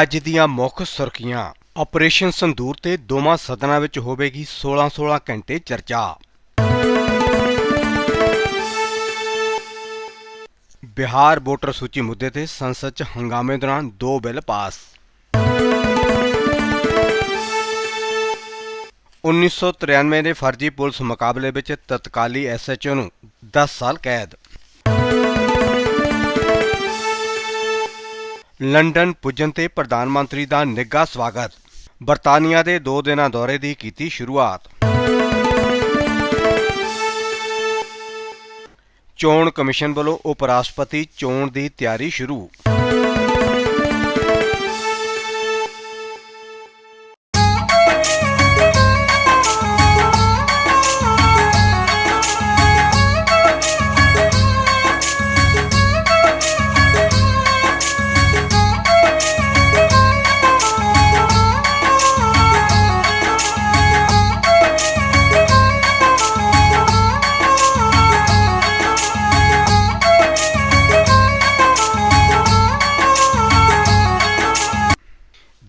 ਅੱਜ ਦੀਆਂ ਮੁੱਖ ਸੁਰਖੀਆਂ। ਆਪਰੇਸ਼ਨ ਸੰਦੂਰ ਤੇ ਦੋਵਾਂ ਸਦਨਾਂ ਵਿੱਚ ਹੋਵੇਗੀ 16-16 ਘੰਟੇ ਚਰਚਾ। ਬਿਹਾਰ ਵੋਟਰ ਸੂਚੀ ਮੁੱਦੇ ਤੇ ਸੰਸਦ 'ਚ ਹੰਗਾਮੇ ਦੌਰਾਨ ਦੋ ਬਿੱਲ ਪਾਸ। 1993 ਦੇ ਫਰਜ਼ੀ ਪੁਲਿਸ ਮੁਕਾਬਲੇ ਵਿੱਚ ਤਤਕਾਲੀ ਐਸਐਚਓ ਨੂੰ 10 ਸਾਲ ਕੈਦ। ਲੰਡਨ ਪੁੱਜਣ ਤੇ ਪ੍ਰਧਾਨ ਮੰਤਰੀ ਦਾ ਨਿੱਘਾ ਸਵਾਗਤ। ਬਰਤਾਨੀਆ ਦੇ 2 ਦਿਨਾਂ ਦੌਰੇ ਦੀ ਕੀਤੀ ਸ਼ੁਰੂਆਤ। ਚੋਣ ਕਮਿਸ਼ਨ ਵੱਲੋਂ ਉਪ ਰਾਸ਼ਟਰਪਤੀ ਚੋਣ ਦੀ ਤਿਆਰੀ ਸ਼ੁਰੂ।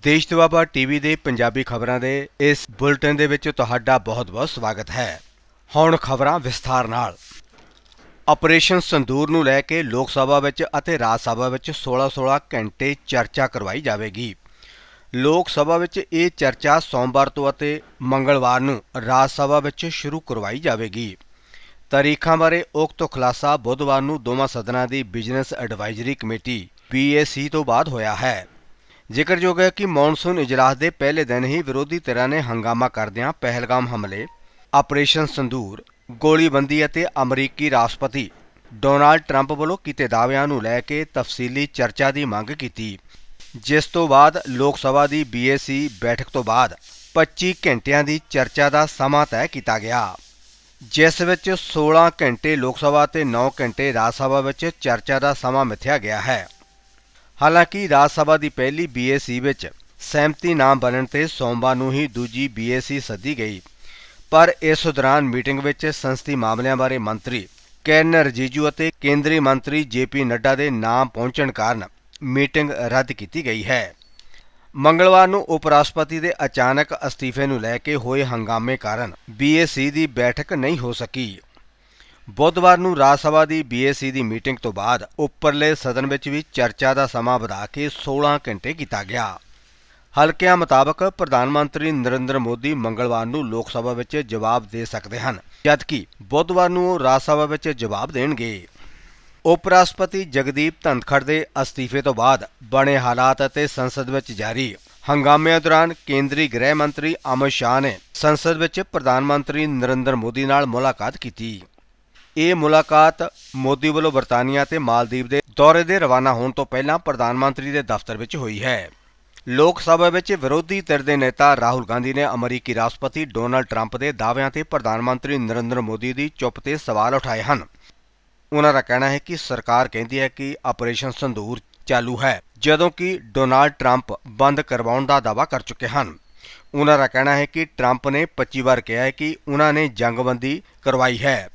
ਦੇਸ਼ ਦੁਆਬਾ ਟੀਵੀ ਦੇ ਪੰਜਾਬੀ ਖਬਰਾਂ ਦੇ ਇਸ ਬੁਲਟਨ ਦੇ ਵਿੱਚ ਤੁਹਾਡਾ ਬਹੁਤ-ਬਹੁਤ ਸਵਾਗਤ ਹੈ। ਹੁਣ ਖਬਰਾਂ ਵਿਸਥਾਰ ਨਾਲ। ਆਪਰੇਸ਼ਨ ਸੰਦੂਰ ਨੂੰ ਲੈ ਕੇ ਲੋਕ ਸਭਾ ਵਿੱਚ ਅਤੇ ਰਾਜ ਸਭਾ ਵਿੱਚ 16-16 ਘੰਟੇ ਚਰਚਾ ਕਰਵਾਈ ਜਾਵੇਗੀ। ਲੋਕ ਸਭਾ ਵਿੱਚ ਇਹ ਚਰਚਾ ਸੋਮਵਾਰ ਤੋਂ ਅਤੇ ਮੰਗਲਵਾਰ ਨੂੰ ਰਾਜ ਸਭਾ ਵਿੱਚ ਸ਼ੁਰੂ ਕਰਵਾਈ ਜਾਵੇਗੀ। ਤਾਰੀਖਾਂ ਬਾਰੇ ਉਕਤ ਖੁਲਾਸਾ ਬੁੱਧਵਾਰ ਨੂੰ ਦੋਵਾਂ ਸਦਨਾਂ ਦੀ ਬਿਜ਼ਨਸ ਐਡਵਾਈਜ਼ਰੀ ਕਮੇਟੀ BAC ਤੋਂ ਬਾਅਦ ਹੋਇਆ ਹੈ। ਜ਼ਿਕਰਯੋਗ ਹੈ ਕਿ ਮੌਨਸੂਨ ਇਜਲਾਸ ਦੇ ਪਹਿਲੇ ਦਿਨ ਹੀ ਵਿਰੋਧੀ ਧਿਰਾਂ ਨੇ ਹੰਗਾਮਾ ਕਰਦਿਆਂ ਪਹਿਲਗਾਮ ਹਮਲੇ, ਆਪਰੇਸ਼ਨ ਸੰਦੂਰ, ਗੋਲੀਬੰਦੀ ਅਤੇ ਅਮਰੀਕੀ ਰਾਸ਼ਟਰਪਤੀ ਡੋਨਾਲਡ ਟਰੰਪ ਵੱਲੋਂ ਕੀਤੇ ਦਾਅਵਿਆਂ ਨੂੰ ਲੈ ਕੇ ਤਫਸੀਲੀ ਚਰਚਾ ਦੀ ਮੰਗ ਕੀਤੀ। ਜਿਸ ਤੋਂ ਬਾਅਦ ਲੋਕ ਸਭਾ ਦੀ BAC ਬੈਠਕ ਤੋਂ ਬਾਅਦ 25 ਘੰਟਿਆਂ ਦੀ ਚਰਚਾ ਦਾ ਸਮਾਂ ਤੈਅ ਕੀਤਾ ਗਿਆ। ਜਿਸ ਵਿੱਚ 16 ਘੰਟੇ ਲੋਕ ਸਭਾ ਤੇ 9 ਘੰਟੇ ਰਾਜ ਸਭਾ ਵਿੱਚ ਚਰਚਾ ਦਾ ਸਮਾਂ ਮਿਥਿਆ ਗਿਆ ਹੈ। ਹਾਲਾਂਕਿ ਰਾਜ ਸਭਾ ਦੀ ਪਹਿਲੀ BAC ਵਿੱਚ ਸਹਿਮਤੀ ਨਾ ਬਣਨ ਤੇ ਸੋਮਵਾਰ ਨੂੰ ਹੀ ਦੂਜੀ BAC ਸੱਦੀ ਗਈ। ਪਰ ਇਸ ਦੌਰਾਨ ਮੀਟਿੰਗ ਵਿੱਚ ਸੰਸਦੀ ਮਾਮਲਿਆਂ ਬਾਰੇ ਮੰਤਰੀ ਕੈਰਨ ਰਜੀਜੂ ਅਤੇ ਕੇਂਦਰੀ ਮੰਤਰੀ ਜੇਪੀ ਨੱਡਾ ਦੇ ਨਾਮ ਪਹੁੰਚਣ ਕਾਰਨ ਮੀਟਿੰਗ ਰੱਦ ਕੀਤੀ ਗਈ ਹੈ। ਮੰਗਲਵਾਰ ਨੂੰ ਉਪ ਰਾਸ਼ਟਰਪਤੀ ਦੇ ਅਚਾਨਕ ਅਸਤੀਫੇ ਨੂੰ ਲੈ ਕੇ ਹੋਏ ਹੰਗਾਮੇ ਕਾਰਨ BAC ਦੀ ਬੈਠਕ ਨਹੀਂ ਹੋ ਸਕੀ। ਬੁੱਧਵਾਰ ਨੂੰ ਰਾਜ ਸਭਾ ਦੀ BAC ਦੀ ਮੀਟਿੰਗ ਤੋਂ ਬਾਅਦ ਉੱਪਰਲੇ ਸਦਨ ਵਿੱਚ ਵੀ ਚਰਚਾ ਦਾ ਸਮਾਂ ਵਧਾ ਕੇ 16 ਘੰਟੇ ਕੀਤਾ ਗਿਆ। ਹਲਕਿਆਂ ਮੁਤਾਬਕ ਪ੍ਰਧਾਨ ਮੰਤਰੀ ਨਰਿੰਦਰ ਮੋਦੀ ਮੰਗਲਵਾਰ ਨੂੰ ਲੋਕ ਸਭਾ ਵਿੱਚ ਜਵਾਬ ਦੇ ਸਕਦੇ ਹਨ, ਜਦਕਿ ਬੁੱਧਵਾਰ ਨੂੰ ਉਹ ਰਾਜ ਸਭਾ ਵਿੱਚ ਜਵਾਬ ਦੇਣਗੇ। ਉਪ ਰਾਸ਼ਟਰਪਤੀ ਜਗਦੀਪ ਧਨਖੜ ਦੇ ਅਸਤੀਫੇ ਤੋਂ ਬਾਅਦ ਬਣੇ ਹਾਲਾਤ ਅਤੇ ਸੰਸਦ ਵਿੱਚ ਜਾਰੀ ਹੰਗਾਮਿਆਂ ਦੌਰਾਨ ਕੇਂਦਰੀ ਗ੍ਰਹਿ ਮੰਤਰੀ ਅਮਿਤ ਸ਼ਾਹ ਨੇ ਸੰਸਦ ਵਿੱਚ ਪ੍ਰਧਾਨ ਮੰਤਰੀ ਨਰਿੰਦਰ ਮੋਦੀ ਨਾਲ ਮੁਲਾਕਾਤ ਕੀਤੀ। ਇਹ ਮੁਲਾਕਾਤ ਮੋਦੀ ਵੱਲੋਂ ਬਰਤਾਨੀਆ ਤੇ ਮਾਲਦੀਵ ਦੇ ਦੌਰੇ ਦੇ ਰਵਾਨਾ ਹੋਣ ਤੋਂ ਪਹਿਲਾਂ ਪ੍ਰਧਾਨ ਮੰਤਰੀ ਦੇ ਦਫ਼ਤਰ ਵਿੱਚ ਹੋਈ ਹੈ। ਲੋਕ ਸਭਾ ਵਿੱਚ ਵਿਰੋਧੀ ਧਿਰ ਦੇ ਨੇਤਾ ਰਾਹੁਲ ਗਾਂਧੀ ਨੇ ਅਮਰੀਕੀ ਰਾਸ਼ਟਰਪਤੀ ਡੋਨਲਡ ਟਰੰਪ ਦੇ ਦਾਅਵਿਆਂ ਤੇ ਪ੍ਰਧਾਨ ਮੰਤਰੀ ਨਰਿੰਦਰ ਮੋਦੀ ਦੀ ਚੁੱਪ ਤੇ ਸਵਾਲ ਉਠਾਏ ਹਨ। ਉਹਨਾਂ ਦਾ ਕਹਿਣਾ ਹੈ ਕਿ ਸਰਕਾਰ ਕਹਿੰਦੀ ਹੈ ਕਿ ਆਪਰੇਸ਼ਨ ਸੰਦੂਰ ਚਾਲੂ ਹੈ, ਜਦੋਂ ਕਿ ਡੋਨਾਲਡ ਟਰੰਪ ਬੰਦ ਕਰਵਾਉਣ ਦਾ ਦਾਅਵਾ ਕਰ ਚੁੱਕੇ ਹਨ। ਉਹਨਾਂ ਦਾ ਕਹਿਣਾ ਹੈ ਕਿ ਟਰੰਪ ਨੇ 25 ਵਾਰ ਕਿਹਾ ਹੈ ਕਿ ਉਹਨਾਂ ਨੇ ਜੰਗਬੰਦੀ ਕਰਵਾਈ ਹੈ।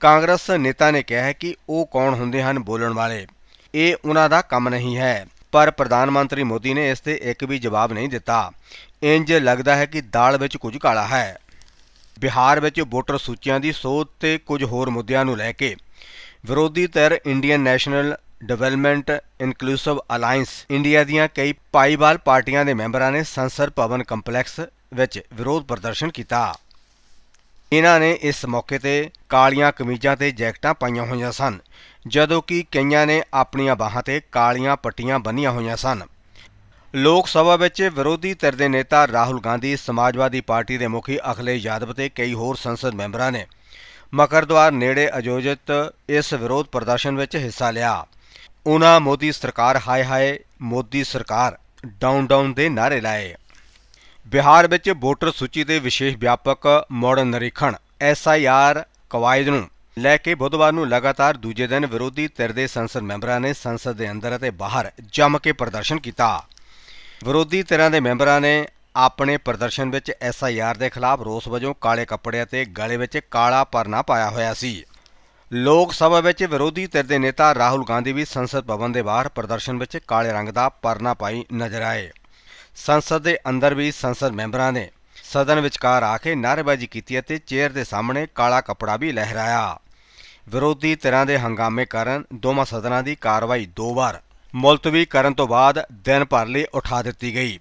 ਕਾਂਗਰਸ ਨੇਤਾ ਨੇ ਕਿਹਾ ਹੈ ਕਿ ਉਹ ਕੌਣ ਹੁੰਦੇ ਹਨ ਬੋਲਣ ਵਾਲੇ। ਇਹ ਉਹਨਾਂ ਦਾ ਕੰਮ ਨਹੀਂ ਹੈ। ਪਰ ਪ੍ਰਧਾਨ ਮੰਤਰੀ ਮੋਦੀ ਨੇ ਇਸ ਤੇ ਇੱਕ ਵੀ ਜਵਾਬ ਨਹੀਂ ਦਿੱਤਾ। ਇੰਜ ਲੱਗਦਾ ਹੈ ਕਿ ਦਾਲ ਵਿੱਚ ਕੁਝ ਕਾਲਾ ਹੈ। ਬਿਹਾਰ ਵਿੱਚ ਵੋਟਰ ਸੂਚੀਆਂ ਦੀ ਸੋਧ ਤੇ ਕੁਝ ਹੋਰ ਮੁੱਦਿਆਂ ਨੂੰ ਲੈ ਕੇ ਵਿਰੋਧੀ ਧਿਰ Indian national development inclusive alliance India ਦੀਆਂ ਕਈ ਪਾਈਵਾਲ ਪਾਰਟੀਆਂ ਦੇ ਮੈਂਬਰਾਂ ਨੇ ਸੰਸਦ ਭਵਨ ਕੰਪਲੈਕਸ ਵਿੱਚ ਵਿਰੋਧ ਪ੍ਰਦਰਸ਼ਨ ਕੀਤਾ। ਇਹਨਾਂ ਨੇ ਇਸ ਮੌਕੇ ਤੇ ਕਾਲੀਆਂ ਕਮੀਜ਼ਾਂ ਤੇ ਜੈਕਟਾਂ ਪਾਈਆਂ ਹੋਈਆਂ ਸਨ, ਜਦੋਂ ਕਿ ਕਈਆਂ ਨੇ ਆਪਣੀਆਂ ਬਾਹਾਂ ਤੇ ਕਾਲੀਆਂ ਪੱਟੀਆਂ ਬੰਨੀਆਂ ਹੋਈਆਂ ਸਨ। ਲੋਕ ਸਭਾ ਵਿੱਚ ਵਿਰੋਧੀ ਧਿਰ ਦੇ ਨੇਤਾ ਰਾਹੁਲ ਗਾਂਧੀ, ਸਮਾਜਵਾਦੀ ਪਾਰਟੀ ਦੇ ਮੁਖੀ ਅਖਿਲੇਸ਼ ਯਾਦਵ ਤੇ ਕਈ ਹੋਰ ਸੰਸਦ ਮੈਂਬਰਾਂ ਨੇ ਮਕਰਦੁਆਰ ਨੇੜੇ ਆਯੋਜਿਤ ਇਸ ਵਿਰੋਧ ਪ੍ਰਦਰਸ਼ਨ ਵਿੱਚ ਹਿੱਸਾ ਲਿਆ। ਉਹਨਾਂ ਮੋਦੀ ਸਰਕਾਰ ਹਾਏ ਹਾਏ ਮੋਦੀ ਸਰਕਾਰ ਡਾਊਨ ਡਾਊਨ ਦੇ ਨਾਰੇ ਲਾਏ। ਬਿਹਾਰ ਵਿੱਚ ਵੋਟਰ ਸੂਚੀ ਦੇ ਵਿਸ਼ੇਸ਼ ਵਿਆਪਕ ਮੋੜਨ ਨਿਰੀਖਣ ਐਸਆਈਆਰ ਕਵਾਇਦ ਨੂੰ ਲੈ ਕੇ ਬੁੱਧਵਾਰ ਨੂੰ ਲਗਾਤਾਰ ਦੂਜੇ ਦਿਨ ਵਿਰੋਧੀ ਧਿਰ ਦੇ ਸੰਸਦ ਮੈਂਬਰਾਂ ਨੇ ਸੰਸਦ ਦੇ ਅੰਦਰ ਅਤੇ ਬਾਹਰ ਜੰਮ ਕੇ ਪ੍ਰਦਰਸ਼ਨ ਕੀਤਾ। ਵਿਰੋਧੀ ਧਿਰਾਂ ਦੇ ਮੈਂਬਰਾਂ ਨੇ ਆਪਣੇ ਪ੍ਰਦਰਸ਼ਨ ਵਿੱਚ ਐਸਆਈਆਰ ਦੇ ਖਿਲਾਫ ਰੋਸ ਵਜੋਂ ਕਾਲੇ ਕੱਪੜੇ ਅਤੇ ਗਲੇ ਵਿੱਚ ਕਾਲਾ ਪਰਨਾ ਪਾਇਆ ਹੋਇਆ ਸੀ। ਲੋਕ ਸਭਾ ਵਿੱਚ ਵਿਰੋਧੀ ਧਿਰ ਦੇ ਨੇਤਾ ਰਾਹੁਲ ਗਾਂਧੀ ਵੀ ਸੰਸਦ ਭਵਨ ਦੇ ਬਾਹਰ ਪ੍ਰਦਰਸ਼ਨ ਵਿੱਚ ਕਾਲੇ ਰੰਗ ਦਾ ਪਰਨਾ ਪਾਈ ਨਜ਼ਰ ਆਏ। ਸੰਸਦ ਦੇ ਅੰਦਰ ਵੀ ਸੰਸਦ ਮੈਂਬਰਾਂ ਨੇ ਸਦਨ ਵਿਚਕਾਰ ਆ ਕੇ ਨਾਅਰੇਬਾਜ਼ੀ ਕੀਤੀ ਅਤੇ ਚੇਅਰ ਦੇ ਸਾਹਮਣੇ ਕਾਲਾ ਕੱਪੜਾ ਵੀ ਲਹਿਰਾਇਆ। ਵਿਰੋਧੀ ਧਿਰਾਂ ਦੇ ਹੰਗਾਮੇ ਕਾਰਨ ਦੋਵਾਂ ਸਦਨਾਂ ਦੀ ਕਾਰਵਾਈ ਦੋ ਵਾਰ ਮੁਲਤਵੀ ਕਰਨ ਤੋਂ ਬਾਅਦ ਦਿਨ ਭਰ ਲਈ ਉਠਾ ਦਿੱਤੀ ਗਈ।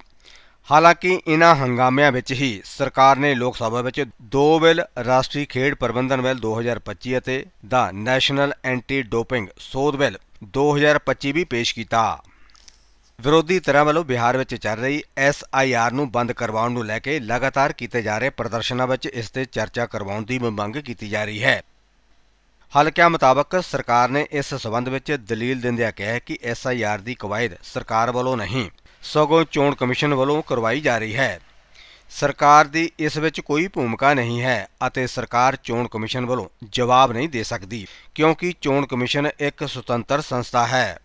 ਹਾਲਾਂਕਿ ਇਨ੍ਹਾਂ ਹੰਗਾਮਿਆਂ ਵਿੱਚ ਹੀ ਸਰਕਾਰ ਨੇ ਲੋਕ ਸਭਾ ਵਿੱਚ ਦੋ ਬਿੱਲ ਰਾਸ਼ਟਰੀ ਖੇਡ ਪ੍ਰਬੰਧਨ ਬਿੱਲ 2025 ਅਤੇ ਦਾ ਨੈਸ਼ਨਲ ਐਂਟੀ ਡੋਪਿੰਗ ਸੋਧ ਬਿੱਲ 2025 ਵੀ ਪੇਸ਼ ਕੀਤਾ। ਵਿਰੋਧੀ ਧਿਰਾਂ ਵੱਲੋਂ ਬਿਹਾਰ ਵਿੱਚ ਚੱਲ ਰਹੀ ਐਸਆਈਆਰ ਨੂੰ ਬੰਦ ਕਰਵਾਉਣ ਨੂੰ ਲੈ ਕੇ ਲਗਾਤਾਰ ਕੀਤੇ ਜਾ ਰਹੇ ਪ੍ਰਦਰਸ਼ਨਾਂ ਵਿੱਚ ਇਸ ਤੇ ਚਰਚਾ ਕਰਵਾਉਣ ਦੀ ਮੰਗ ਕੀਤੀ ਜਾ ਰਹੀ ਹੈ। ਹਲਕਿਆਂ ਮੁਤਾਬਕ ਸਰਕਾਰ ਨੇ ਇਸ ਸਬੰਧ ਵਿੱਚ ਦਲੀਲ ਦਿੰਦਿਆਂ ਕਿਹਾ ਹੈ ਕਿ ਐਸਆਈਆਰ ਦੀ ਕਵਾਇਦ ਸਰਕਾਰ ਵੱਲੋਂ ਨਹੀਂ, ਸਗੋਂ ਚੋਣ ਕਮਿਸ਼ਨ ਵੱਲੋਂ ਕਰਵਾਈ ਜਾ ਰਹੀ ਹੈ। ਸਰਕਾਰ ਦੀ ਇਸ ਵਿੱਚ ਕੋਈ ਭੂਮਿਕਾ ਨਹੀਂ ਹੈ ਅਤੇ ਸਰਕਾਰ ਚੋਣ ਕਮਿਸ਼ਨ ਵੱਲੋਂ ਜਵਾਬ ਨਹੀਂ ਦੇ ਸਕਦੀ, ਕਿਉਂਕਿ ਚੋਣ ਕਮਿਸ਼ਨ ਇੱਕ ਸੁਤੰਤਰ ਸੰਸਥਾ ਹੈ।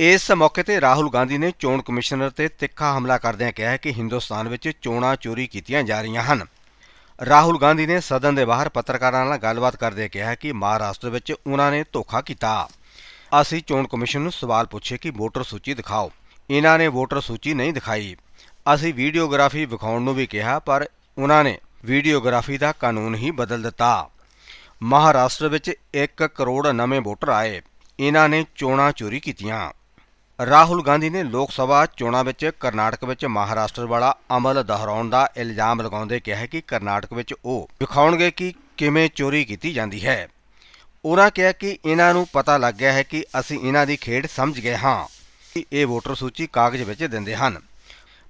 ਇਸ ਮੌਕੇ ਤੇ ਰਾਹੁਲ ਗਾਂਧੀ ਨੇ ਚੋਣ ਕਮਿਸ਼ਨਰ ਤੇ ਤਿੱਖਾ ਹਮਲਾ ਕਰਦਿਆਂ ਕਿਹਾ ਕਿ ਹਿੰਦੁਸਤਾਨ ਵਿੱਚ ਚੋਣਾਂ ਚੋਰੀ ਕੀਤੀਆਂ ਜਾ ਰਹੀਆਂ ਹਨ। ਰਾਹੁਲ ਗਾਂਧੀ ਨੇ ਸਦਨ ਦੇ ਬਾਹਰ ਪੱਤਰਕਾਰਾਂ ਨਾਲ ਗੱਲਬਾਤ ਕਰਦੇ ਕਿਹਾ ਕਿ ਮਹਾਰਾਸ਼ਟਰ ਵਿੱਚ ਉਹਨਾਂ ਨੇ ਧੋਖਾ ਕੀਤਾ। ਅਸੀਂ ਚੋਣ ਕਮਿਸ਼ਨ ਨੂੰ ਸਵਾਲ ਪੁੱਛੇ ਕਿ ਵੋਟਰ ਸੂਚੀ ਦਿਖਾਓ। ਇਹਨਾਂ ਨੇ ਵੋਟਰ ਸੂਚੀ ਨਹੀਂ ਦਿਖਾਈ। ਅਸੀਂ ਵੀਡੀਓਗ੍ਰਾਫੀ ਵਿਖਾਉਣ ਨੂੰ ਵੀ ਕਿਹਾ, ਪਰ ਉਹਨਾਂ ਨੇ ਵੀਡੀਓਗ੍ਰਾਫੀ ਦਾ ਕਾਨੂੰਨ ਹੀ ਬਦਲ ਦਿੱਤਾ। ਮਹਾਰਾਸ਼ਟਰ ਵਿੱਚ 1 ਕਰੋੜ ਨਵੇਂ ਵੋਟਰ ਆਏ। ਇਹਨਾਂ ਨੇ ਚੋਣਾਂ ਚੋਰੀ ਕੀਤੀਆਂ। ਰਾਹੁਲ ਗਾਂਧੀ ਨੇ ਲੋਕ ਸਭਾ ਚੋਣਾਂ ਵਿੱਚ ਕਰਨਾਟਕ ਵਿੱਚ ਮਹਾਰਾਸ਼ਟਰ ਵਾਲਾ ਅਮਲ ਦੁਹਰਾਉਣ ਦਾ ਇਲਜ਼ਾਮ ਲਗਾਉਂਦੇ ਕਿਹਾ ਕਿ ਕਰਨਾਟਕ ਵਿੱਚ ਉਹ ਵਿਖਾਉਣਗੇ ਕਿ ਕਿਵੇਂ ਚੋਰੀ ਕੀਤੀ ਜਾਂਦੀ ਹੈ। ਉਹਨਾਂ ਕਿਹਾ ਕਿ ਇਹਨਾਂ ਨੂੰ ਪਤਾ ਲੱਗ ਗਿਆ ਹੈ ਕਿ ਅਸੀਂ ਇਹਨਾਂ ਦੀ ਖੇਡ ਸਮਝ ਗਏ ਹਾਂ ਕਿ ਇਹ ਵੋਟਰ ਸੂਚੀ ਕਾਗਜ਼ ਵਿੱਚ ਦਿੰਦੇ ਹਨ।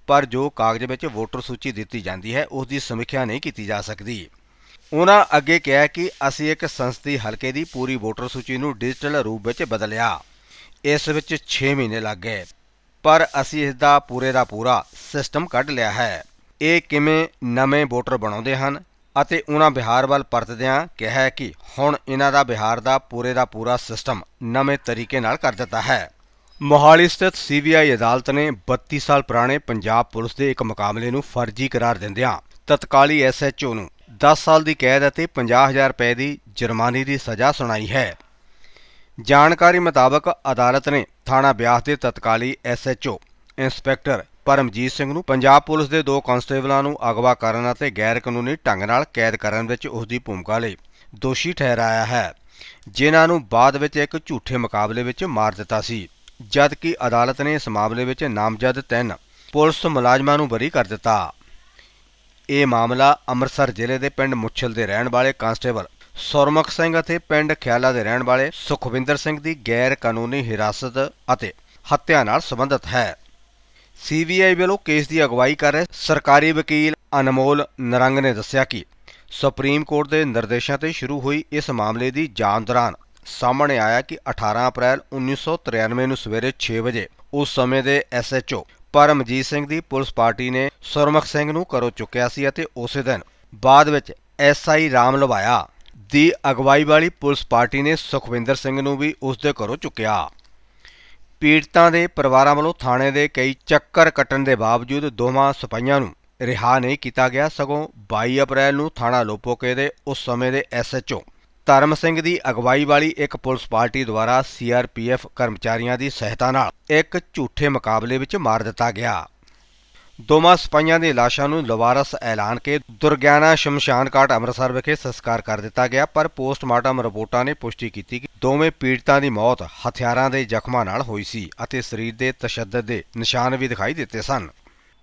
ਪਰ ਜੋ ਕਾਗਜ਼ ਵਿੱਚ ਵੋਟਰ ਸੂਚੀ ਦਿੱਤੀ ਜਾਂਦੀ ਹੈ, ਉਸ ਦੀ ਸਮੀਖਿਆ ਨਹੀਂ ਕੀਤੀ ਜਾ ਸਕਦੀ। ਉਹਨਾਂ ਅੱਗੇ ਕਿਹਾ ਕਿ ਅਸੀਂ ਇੱਕ ਸੰਸਦੀ ਹਲਕੇ ਦੀ ਪੂਰੀ ਵੋਟਰ ਸੂਚੀ ਨੂੰ ਡਿਜੀਟਲ ਰੂਪ ਵਿੱਚ ਬਦਲਿਆ। ਇਸ ਵਿੱਚ 6 ਮਹੀਨੇ ਲੱਗ ਗਏ, ਪਰ ਅਸੀਂ ਇਸ ਦਾ ਪੂਰੇ ਦਾ ਪੂਰਾ ਸਿਸਟਮ ਕੱਢ ਲਿਆ ਹੈ। ਇਹ ਕਿਵੇਂ ਨਵੇਂ ਵੋਟਰ ਬਣਾਉਂਦੇ ਹਨ ਅਤੇ ਉਹਨਾਂ ਬਿਹਾਰ ਵੱਲ ਪਰਤਦਿਆਂ ਕਿਹਾ ਕਿ ਹੁਣ ਇਹਨਾਂ ਦਾ ਬਿਹਾਰ ਦਾ ਪੂਰੇ ਦਾ ਪੂਰਾ ਸਿਸਟਮ ਨਵੇਂ ਤਰੀਕੇ ਨਾਲ ਕਰ ਦਿੱਤਾ ਹੈ। ਮੋਹਾਲੀ ਸਥਿਤ ਸੀਬੀਆਈ ਅਦਾਲਤ ਨੇ 32 ਸਾਲ ਪੁਰਾਣੇ ਪੰਜਾਬ ਪੁਲਿਸ ਦੇ ਇੱਕ ਮੁਕਾਬਲੇ ਨੂੰ ਫਰਜ਼ੀ ਕਰਾਰ ਦਿੰਦਿਆਂ ਤਤਕਾਲੀ ਐਸਐਚਓ ਨੂੰ 10 ਸਾਲ ਦੀ ਕੈਦ ਅਤੇ 50000 ਰੁਪਏ ਦੀ ਜੁਰਮਾਨੇ ਦੀ ਸਜ਼ਾ ਸੁਣਾਈ ਹੈ। ਜਾਣਕਾਰੀ ਮੁਤਾਬਕ ਅਦਾਲਤ ਨੇ ਥਾਣਾ ਬਿਆਸ ਦੇ ਤਤਕਾਲੀ ਐਸਐਚਓ ਇੰਸਪੈਕਟਰ ਪਰਮਜੀਤ ਸਿੰਘ ਨੂੰ ਪੰਜਾਬ ਪੁਲਿਸ ਦੇ ਦੋ ਕਾਂਸਟੇਬਲਾਂ ਨੂੰ ਅਗਵਾ ਕਰਨ ਅਤੇ ਗੈਰ ਕਾਨੂੰਨੀ ਢੰਗ ਨਾਲ ਕੈਦ ਕਰਨ ਵਿੱਚ ਉਸ ਦੀ ਭੂਮਿਕਾ ਲਈ ਦੋਸ਼ੀ ਠਹਿਰਾਇਆ ਹੈ, ਜਿਨ੍ਹਾਂ ਨੂੰ ਬਾਅਦ ਵਿੱਚ ਇੱਕ ਝੂਠੇ ਮੁਕਾਬਲੇ ਵਿੱਚ ਮਾਰ ਦਿੱਤਾ ਸੀ। ਜਦਕਿ ਅਦਾਲਤ ਨੇ ਇਸ ਮਾਮਲੇ ਵਿੱਚ ਨਾਮਜ਼ਦ ਤਿੰਨ ਪੁਲਿਸ ਮੁਲਾਜ਼ਮਾਂ ਨੂੰ ਬਰੀ ਕਰ ਦਿੱਤਾ। ਇਹ ਮਾਮਲਾ ਅੰਮ੍ਰਿਤਸਰ ਜ਼ਿਲ੍ਹੇ ਦੇ ਪਿੰਡ ਮੁੱਛਲ ਦੇ ਰਹਿਣ ਵਾਲੇ ਕਾਂਸਟੇਬਲ ਸੁਰਮੁਖ ਸਿੰਘ ਅਤੇ ਪਿੰਡ ਖਿਆਲਾ ਦੇ ਰਹਿਣ ਵਾਲੇ ਸੁਖਵਿੰਦਰ ਸਿੰਘ ਦੀ ਗੈਰ ਕਾਨੂੰਨੀ ਹਿਰਾਸਤ ਅਤੇ ਹੱਤਿਆ ਨਾਲ ਸੰਬੰਧਿਤ ਹੈ। ਸੀਬੀਆਈ ਵੱਲੋਂ ਕੇਸ ਦੀ ਅਗਵਾਈ ਕਰ ਰਹੇ ਸਰਕਾਰੀ ਵਕੀਲ ਅਨਮੋਲ ਨਰੰਗ ਨੇ ਦੱਸਿਆ ਕਿ ਸੁਪਰੀਮ ਕੋਰਟ ਦੇ ਨਿਰਦੇਸ਼ਾਂ ਤੇ ਸ਼ੁਰੂ ਹੋਈ ਇਸ ਮਾਮਲੇ ਦੀ ਜਾਂਚ ਦੌਰਾਨ ਸਾਹਮਣੇ ਆਇਆ ਕਿ 18 ਅਪ੍ਰੈਲ 1993 ਨੂੰ ਸਵੇਰੇ 6 ਵਜੇ ਉਸ ਸਮੇਂ ਦੇ ਐਸਐਚਓ ਪਰਮਜੀਤ ਸਿੰਘ ਦੀ ਪੁਲਿਸ ਪਾਰਟੀ ਨੇ ਸੁਰਮੁਖ ਸਿੰਘ ਨੂੰ ਘਰੋਂ ਚੁੱਕਿਆ ਸੀ ਅਤੇ ਉਸੇ ਦਿਨ ਬਾਅਦ ਵਿੱਚ ਐਸਆਈ ਰਾਮ ਲਵਾਇਆ। ਦੀ ਅਗਵਾਈ ਵਾਲੀ ਪੁਲਿਸ ਪਾਰਟੀ ਨੇ ਸੁਖਵਿੰਦਰ ਸਿੰਘ ਨੂੰ ਵੀ ਉਸ ਦੇ ਘਰੋਂ ਚੁੱਕਿਆ। ਪੀੜਤਾਂ ਦੇ ਪਰਿਵਾਰਾਂ ਵੱਲੋਂ ਥਾਣੇ ਦੇ ਕਈ ਚੱਕਰ ਕੱਟਣ ਦੇ ਬਾਵਜੂਦ ਦੋਵਾਂ ਸਿਪਾਹੀਆਂ ਨੂੰ ਰਿਹਾ ਨਹੀਂ ਕੀਤਾ ਗਿਆ। ਸਗੋਂ 22 ਅਪ੍ਰੈਲ ਨੂੰ ਥਾਣਾ ਲੋਪੋਕੇ ਦੇ ਉਸ ਸਮੇਂ ਦੇ ਐਸਐਚਓ ਧਰਮ ਸਿੰਘ ਦੀ ਅਗਵਾਈ ਵਾਲੀ ਇੱਕ ਪੁਲਿਸ ਪਾਰਟੀ ਦੁਆਰਾ ਸੀਆਰਪੀਐਫ ਕਰਮਚਾਰੀਆਂ ਦੀ ਸਹਾਇਤਾ ਨਾਲ ਇੱਕ ਝੂਠੇ ਮੁਕਾਬਲੇ ਵਿੱਚ ਮਾਰ ਦਿੱਤਾ ਗਿਆ। ਦੋਵਾਂ ਸਿਪਾਹੀਆਂ ਦੀ ਲਾਸ਼ਾਂ ਨੂੰ ਲਵਾਰਸ ਐਲਾਨ ਕੇ ਦੁਰਗਿਆਨਾ ਸ਼ਮਸ਼ਾਨ ਘਾਟ ਅੰਮ੍ਰਿਤਸਰ ਵਿਖੇ ਸੰਸਕਾਰ ਕਰ ਦਿੱਤਾ ਗਿਆ, ਪਰ ਪੋਸਟਮਾਰਟਮ ਰਿਪੋਰਟਾਂ ਨੇ ਪੁਸ਼ਟੀ ਕੀਤੀ ਕਿ ਦੋਵੇਂ ਪੀੜਤਾਂ ਦੀ ਮੌਤ ਹਥਿਆਰਾਂ ਦੇ ਜ਼ਖਮਾਂ ਨਾਲ ਹੋਈ ਸੀ ਅਤੇ ਸਰੀਰ ਦੇ ਤਸ਼ੱਦਦ ਦੇ ਨਿਸ਼ਾਨ ਵੀ ਦਿਖਾਈ ਦਿੱਤੇ ਸਨ।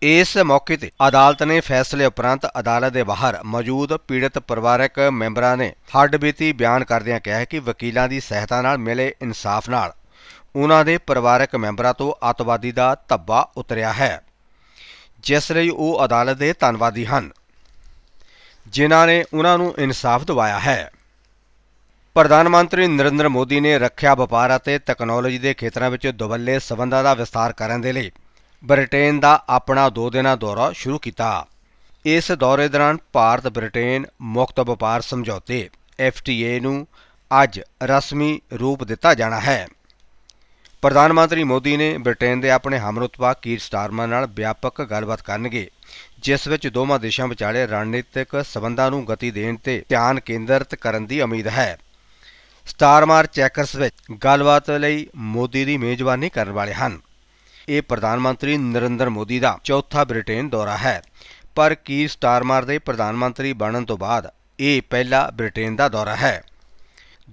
ਇਸ ਮੌਕੇ ਤੇ ਅਦਾਲਤ ਨੇ ਫੈਸਲੇ ਉਪਰੰਤ ਅਦਾਲਤ ਦੇ ਬਾਹਰ ਮੌਜੂਦ ਪੀੜਤ ਪਰਿਵਾਰਕ ਮੈਂਬਰਾਂ ਨੇ ਹੱਡਬੀਤੀ ਬਿਆਨ ਕਰਦਿਆਂ ਕਿਹਾ ਕਿ ਵਕੀਲਾਂ ਦੀ ਸਹਾਇਤਾ ਨਾਲ ਮਿਲੇ ਇਨਸਾਫ ਨਾਲ ਉਹਨਾਂ ਦੇ ਪਰਿਵਾਰਕ ਮੈਂਬਰਾਂ ਤੋਂ ਅੱਤਵਾਦੀ ਦਾ ਧੱਬਾ ਉਤਰਿਆ ਹੈ। ਜਿਸ ਲਈ ਉਹ ਅਦਾਲਤ ਦੇ ਧੰਨਵਾਦੀ ਹਨ, ਜਿਨ੍ਹਾਂ ਨੇ ਉਹਨਾਂ ਨੂੰ ਇਨਸਾਫ ਦਿਵਾਇਆ ਹੈ। ਪ੍ਰਧਾਨ ਮੰਤਰੀ ਨਰਿੰਦਰ ਮੋਦੀ ਨੇ ਰੱਖਿਆ ਵਪਾਰ ਅਤੇ ਤਕਨਾਲੋਜੀ ਦੇ ਖੇਤਰਾਂ ਵਿੱਚ ਦੁਵੱਲੇ ਸਬੰਧਾਂ ਦਾ ਵਿਸਤਾਰ ਕਰਨ ਦੇ ਲਈ ਬ੍ਰਿਟੇਨ ਦਾ ਆਪਣਾ ਦੋ ਦਿਨਾ ਦੌਰਾ ਸ਼ੁਰੂ ਕੀਤਾ। ਇਸ ਦੌਰੇ ਦੌਰਾਨ ਭਾਰਤ, ਬ੍ਰਿਟੇਨ ਮੁਕਤ ਵਪਾਰ ਸਮਝੌਤੇ FTA ਨੂੰ ਅੱਜ ਰਸਮੀ ਰੂਪ ਦਿੱਤਾ ਜਾਣਾ ਹੈ। ਪ੍ਰਧਾਨ ਮੰਤਰੀ ਮੋਦੀ ਨੇ ਬ੍ਰਿਟੇਨ ਦੇ ਆਪਣੇ ਹਮਰੁਤਬਾ ਕੀਰ ਸਟਾਰਮਰ ਨਾਲ ਵਿਆਪਕ ਗੱਲਬਾਤ ਕਰਨਗੇ, ਜਿਸ ਵਿੱਚ ਦੋਵਾਂ ਦੇਸ਼ਾਂ ਵਿਚਾਲੇ ਰਣਨੀਤਿਕ ਸਬੰਧਾਂ ਨੂੰ ਗਤੀ ਦੇਣ ਤੇ ਧਿਆਨ ਕੇਂਦਰਿਤ ਕਰਨ ਦੀ ਉਮੀਦ ਹੈ। ਸਟਾਰਮਾਰ ਚੈਕਰਸ ਵਿੱਚ ਗੱਲਬਾਤ ਲਈ ਮੋਦੀ ਦੀ ਮੇਜ਼ਬਾਨੀ ਕਰਨ ਵਾਲੇ ਹਨ। ਇਹ ਪ੍ਰਧਾਨ ਮੰਤਰੀ ਨਰਿੰਦਰ ਮੋਦੀ ਦਾ ਚੌਥਾ ਬ੍ਰਿਟੇਨ ਦੌਰਾ ਹੈ, ਪਰ ਕੀ ਸਟਾਰਮਾਰ ਦੇ ਪ੍ਰਧਾਨ ਮੰਤਰੀ ਬਣਨ ਤੋਂ ਬਾਅਦ ਇਹ ਪਹਿਲਾ ਬ੍ਰਿਟੇਨ ਦਾ ਦੌਰਾ ਹੈ।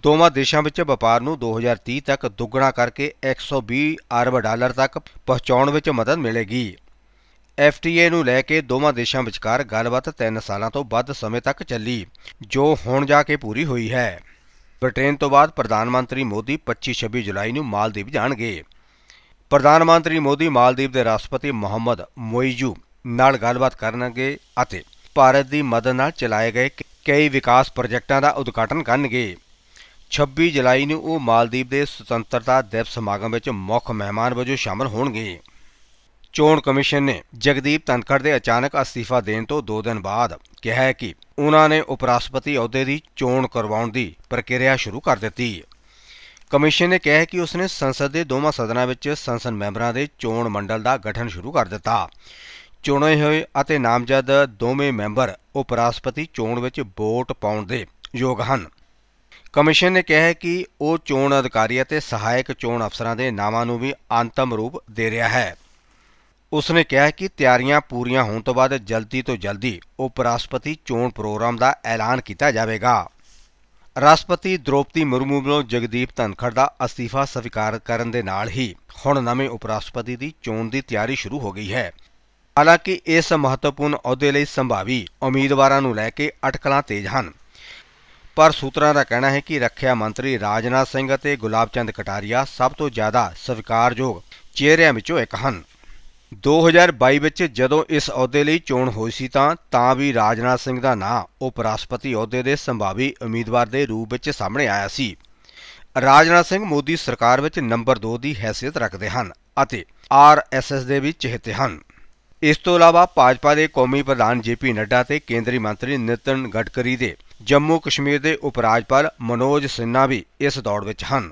ਦੋਵਾਂ ਦੇਸ਼ਾਂ ਵਿੱਚ ਵਪਾਰ ਨੂੰ 2030 ਤੱਕ ਦੁੱਗਣਾ ਕਰਕੇ 120 ਅਰਬ ਡਾਲਰ ਤੱਕ ਪਹੁੰਚਾਉਣ ਵਿੱਚ ਮਦਦ ਮਿਲੇਗੀ। ਐਫਟੀਏ ਨੂੰ ਲੈ ਕੇ ਦੋਵਾਂ ਦੇਸ਼ਾਂ ਵਿਚਕਾਰ ਗੱਲਬਾਤ 3 ਸਾਲਾਂ ਤੋਂ ਵੱਧ ਸਮੇਂ ਤੱਕ ਚੱਲੀ, ਜੋ ਹੁਣ ਜਾ ਕੇ ਪੂਰੀ ਹੋਈ ਹੈ। ਬ੍ਰਿਟੇਨ ਤੋਂ ਬਾਅਦ ਪ੍ਰਧਾਨ ਮੰਤਰੀ ਮੋਦੀ 25-26 ਜੁਲਾਈ ਨੂੰ ਮਾਲਦੀਵ ਜਾਣਗੇ। ਪ੍ਰਧਾਨ ਮੰਤਰੀ ਮੋਦੀ ਮਾਲਦੀਵ ਦੇ ਰਾਸ਼ਟਰਪਤੀ ਮੁਹੰਮਦ ਮੋਇਜੂ ਨਾਲ ਗੱਲਬਾਤ ਕਰਨਗੇ ਅਤੇ ਭਾਰਤ ਦੀ ਮਦਦ ਨਾਲ ਚਲਾਏ ਗਏ ਕਈ ਵਿਕਾਸ ਪ੍ਰੋਜੈਕਟਾਂ ਦਾ ਉਦਘਾਟਨ ਕਰਨਗੇ। 26 ਜੁਲਾਈ ਨੂੰ ਉਹ ਮਾਲਦੀਵ ਦੇ ਸੁਤੰਤਰਤਾ ਦਿਵਸ ਸਮਾਗਮ ਵਿੱਚ ਮੁੱਖ ਮਹਿਮਾਨ ਵਜੋਂ ਸ਼ਾਮਲ ਹੋਣਗੇ। ਚੋਣ ਕਮਿਸ਼ਨ ਨੇ ਜਗਦੀਪ ਧਨਖੜ ਦੇ ਅਚਾਨਕ ਅਸਤੀਫਾ ਦੇਣ ਤੋਂ 2 ਦਿਨ ਬਾਅਦ ਕਿਹਾ ਹੈ ਕਿ ਉਹਨਾਂ ਨੇ ਉਪ ਰਾਸ਼ਟਰਪਤੀ ਅਹੁਦੇ ਦੀ ਚੋਣ ਕਰਵਾਉਣ ਦੀ ਪ੍ਰਕਿਰਿਆ ਸ਼ੁਰੂ ਕਰ ਦਿੱਤੀ। ਕਮਿਸ਼ਨ ਨੇ ਕਿਹਾ ਹੈ ਕਿ ਉਸਨੇ ਸੰਸਦ ਦੇ ਦੋਵਾਂ ਸਦਨਾਂ ਵਿੱਚ ਸੰਸਦ ਮੈਂਬਰਾਂ ਦੇ ਚੋਣ ਮੰਡਲ ਦਾ ਗਠਨ ਸ਼ੁਰੂ ਕਰ ਦਿੱਤਾ। ਚੁਣੇ ਹੋਏ ਅਤੇ ਨਾਮਜ਼ਦ ਦੋਵੇਂ ਮੈਂਬਰ ਉਪ ਰਾਸ਼ਟਰਪਤੀ ਚੋਣ ਵਿੱਚ ਵੋਟ ਪਾਉਣ ਦੇ ਯੋਗ ਹਨ। ਕਮਿਸ਼ਨ ਨੇ ਕਿਹਾ ਹੈ ਕਿ ਉਹ ਚੋਣ ਅਧਿਕਾਰੀ ਅਤੇ ਸਹਾਇਕ ਚੋਣ ਅਫਸਰਾਂ ਦੇ ਨਾਵਾਂ ਨੂੰ ਵੀ ਅੰਤਮ ਰੂਪ ਦੇ ਰਿਹਾ ਹੈ। ਉਸ ਨੇ ਕਿਹਾ ਕਿ ਤਿਆਰੀਆਂ ਪੂਰੀਆਂ ਹੋਣ ਤੋਂ ਬਾਅਦ ਜਲਦੀ ਤੋਂ ਜਲਦੀ ਉਪ ਰਾਸ਼ਟਰਪਤੀ ਚੋਣ ਪ੍ਰੋਗਰਾਮ ਦਾ ਐਲਾਨ ਕੀਤਾ ਜਾਵੇਗਾ। ਰਾਸ਼ਟਰਪਤੀ ਦ੍ਰੋਪਦੀ ਮੁਰਮੂ ਵੱਲੋਂ ਜਗਦੀਪ ਧਨਖੜ ਦਾ ਅਸਤੀਫਾ ਸਵੀਕਾਰ ਕਰਨ ਦੇ ਨਾਲ ਹੀ ਹੁਣ ਨਵੇਂ ਉਪ ਰਾਸ਼ਟਰਪਤੀ ਦੀ ਚੋਣ ਦੀ ਤਿਆਰੀ ਸ਼ੁਰੂ ਹੋ ਗਈ ਹੈ। ਹਾਲਾਂਕਿ ਇਸ ਮਹੱਤਵਪੂਰਨ ਅਹੁਦੇ ਲਈ ਸੰਭਾਵੀ ਉਮੀਦਵਾਰਾਂ ਨੂੰ ਲੈ ਕੇ ਅਟਕਲਾਂ ਤੇਜ਼ ਹਨ। ਪਰ ਸੂਤਰਾਂ ਦਾ ਕਹਿਣਾ ਹੈ ਕਿ ਰੱਖਿਆ ਮੰਤਰੀ ਰਾਜਨਾਥ ਸਿੰਘ ਅਤੇ ਗੁਲਾਬ ਚੰਦ ਕਟਾਰੀਆ ਸਭ ਤੋਂ ਜ਼ਿਆਦਾ ਸਵੀਕਾਰਯੋਗ ਚਿਹਰਿਆਂ ਵਿੱਚੋਂ ਇੱਕ ਹਨ। 2022 ਵਿੱਚ ਜਦੋਂ ਇਸ ਅਹੁਦੇ ਲਈ ਚੋਣ ਹੋਈ ਸੀ ਤਾਂ ਤਾਂ ਵੀ ਰਾਜਨਾਥ ਸਿੰਘ ਦਾ ਨਾਂ ਉਪ ਰਾਸ਼ਟਰਪਤੀ ਅਹੁਦੇ ਦੇ ਸੰਭਾਵੀ ਉਮੀਦਵਾਰ ਦੇ ਰੂਪ ਵਿੱਚ ਸਾਹਮਣੇ ਆਇਆ ਸੀ। ਰਾਜਨਾਥ ਸਿੰਘ ਮੋਦੀ ਸਰਕਾਰ ਵਿੱਚ ਨੰਬਰ 2 ਦੀ ਹੈਸੀਅਤ ਰੱਖਦੇ ਹਨ ਅਤੇ ਆਰਐਸਐਸ ਦੇ ਵੀ ਚਹੇਤੇ ਹਨ। ਇਸ ਤੋਂ ਇਲਾਵਾ ਭਾਜਪਾ ਦੇ ਕੌਮੀ ਪ੍ਰਧਾਨ ਜੇਪੀ ਨੱਡਾ ਤੇ ਕੇਂਦਰੀ ਮੰਤਰੀ ਨਿਤਨ ਗਡਕਰੀ ਦੇ ਜੰਮੂ ਕਸ਼ਮੀਰ ਦੇ ਉਪ ਰਾਜਪਾਲ ਮਨੋਜ ਸਿਨਹਾ ਵੀ ਇਸ ਦੌੜ ਵਿੱਚ ਹਨ।